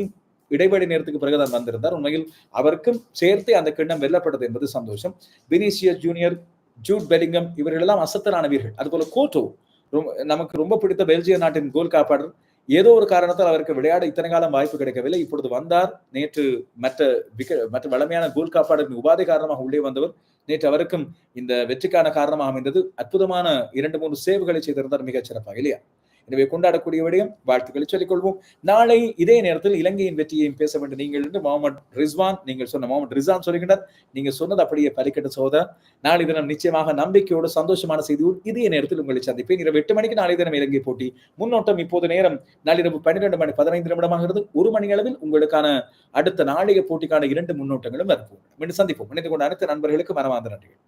இடைவெளி நேரத்துக்கு பிறகுதான் வந்திருந்தார். உண்மையில் அவருக்கும் சேர்த்தே அந்த கிண்ணம் வெல்லப்பட்டது என்பது சந்தோஷம். வினிசியஸ் ஜூனியர் ஜூட் பெலிங்கம் இவர்கள் எல்லாம் அசத்தலான வீரர்கள் அதுபோல கோட்டோ நமக்கு ரொம்ப பிடித்த பெல்ஜிய நாட்டின் கோல் காப்பாளர் ஏதோ ஒரு காரணத்தால் அவருக்கு விளையாட இத்தனை காலம் வாய்ப்பு கிடைக்கவில்லை. இப்பொழுது வந்தார். நேற்று மற்ற விக மற்ற வளமையான கோல் காப்பாளரின் உபாதை காரணமாக உள்ளே வந்தவர். நேற்று அவருக்கும் இந்த வெற்றிக்கான காரணமாக அமைந்தது. அற்புதமான இரண்டு மூன்று சேவுகளை செய்திருந்தார். மிகச் சிறப்பாக இல்லையா? எனவே கொண்டாடக்கூடிய விடயம் வாழ்த்துக்களை சொல்லிக்கொள்வோம். நாளை இதே நேரத்தில் இலங்கையின் வெற்றியையும் பேச வேண்டும். நீங்கள் என்று முகமது ரிஸ்வான் நீங்கள் சொன்ன முகமது ரிசான் சொல்லுகின்றார் நீங்க சொன்னது அப்படியே பலிக்கட்ட சோதரர் நாளை தினம் நிச்சயமாக நம்பிக்கையோடு சந்தோஷமான செய்தியோடு இதே நேரத்தில் உங்களை சந்திப்பேன். இரவு எட்டு மணிக்கு நாளை தினம் இலங்கை போட்டி. முன்னோட்டம் இப்போது நேரம் நாளிரவு பன்னிரண்டு மணி பதினைந்து நிமிடமாகிறது ஒரு மணி அளவில் உங்களுக்கான அடுத்த நாளைய போட்டிக்கான இரண்டு முன்னோட்டங்களும் வரப்போம் மீண்டும் சந்திப்போம். இணைந்து கொண்ட அனைத்து நண்பர்களுக்கு மரமாந்த நன்றிகள்.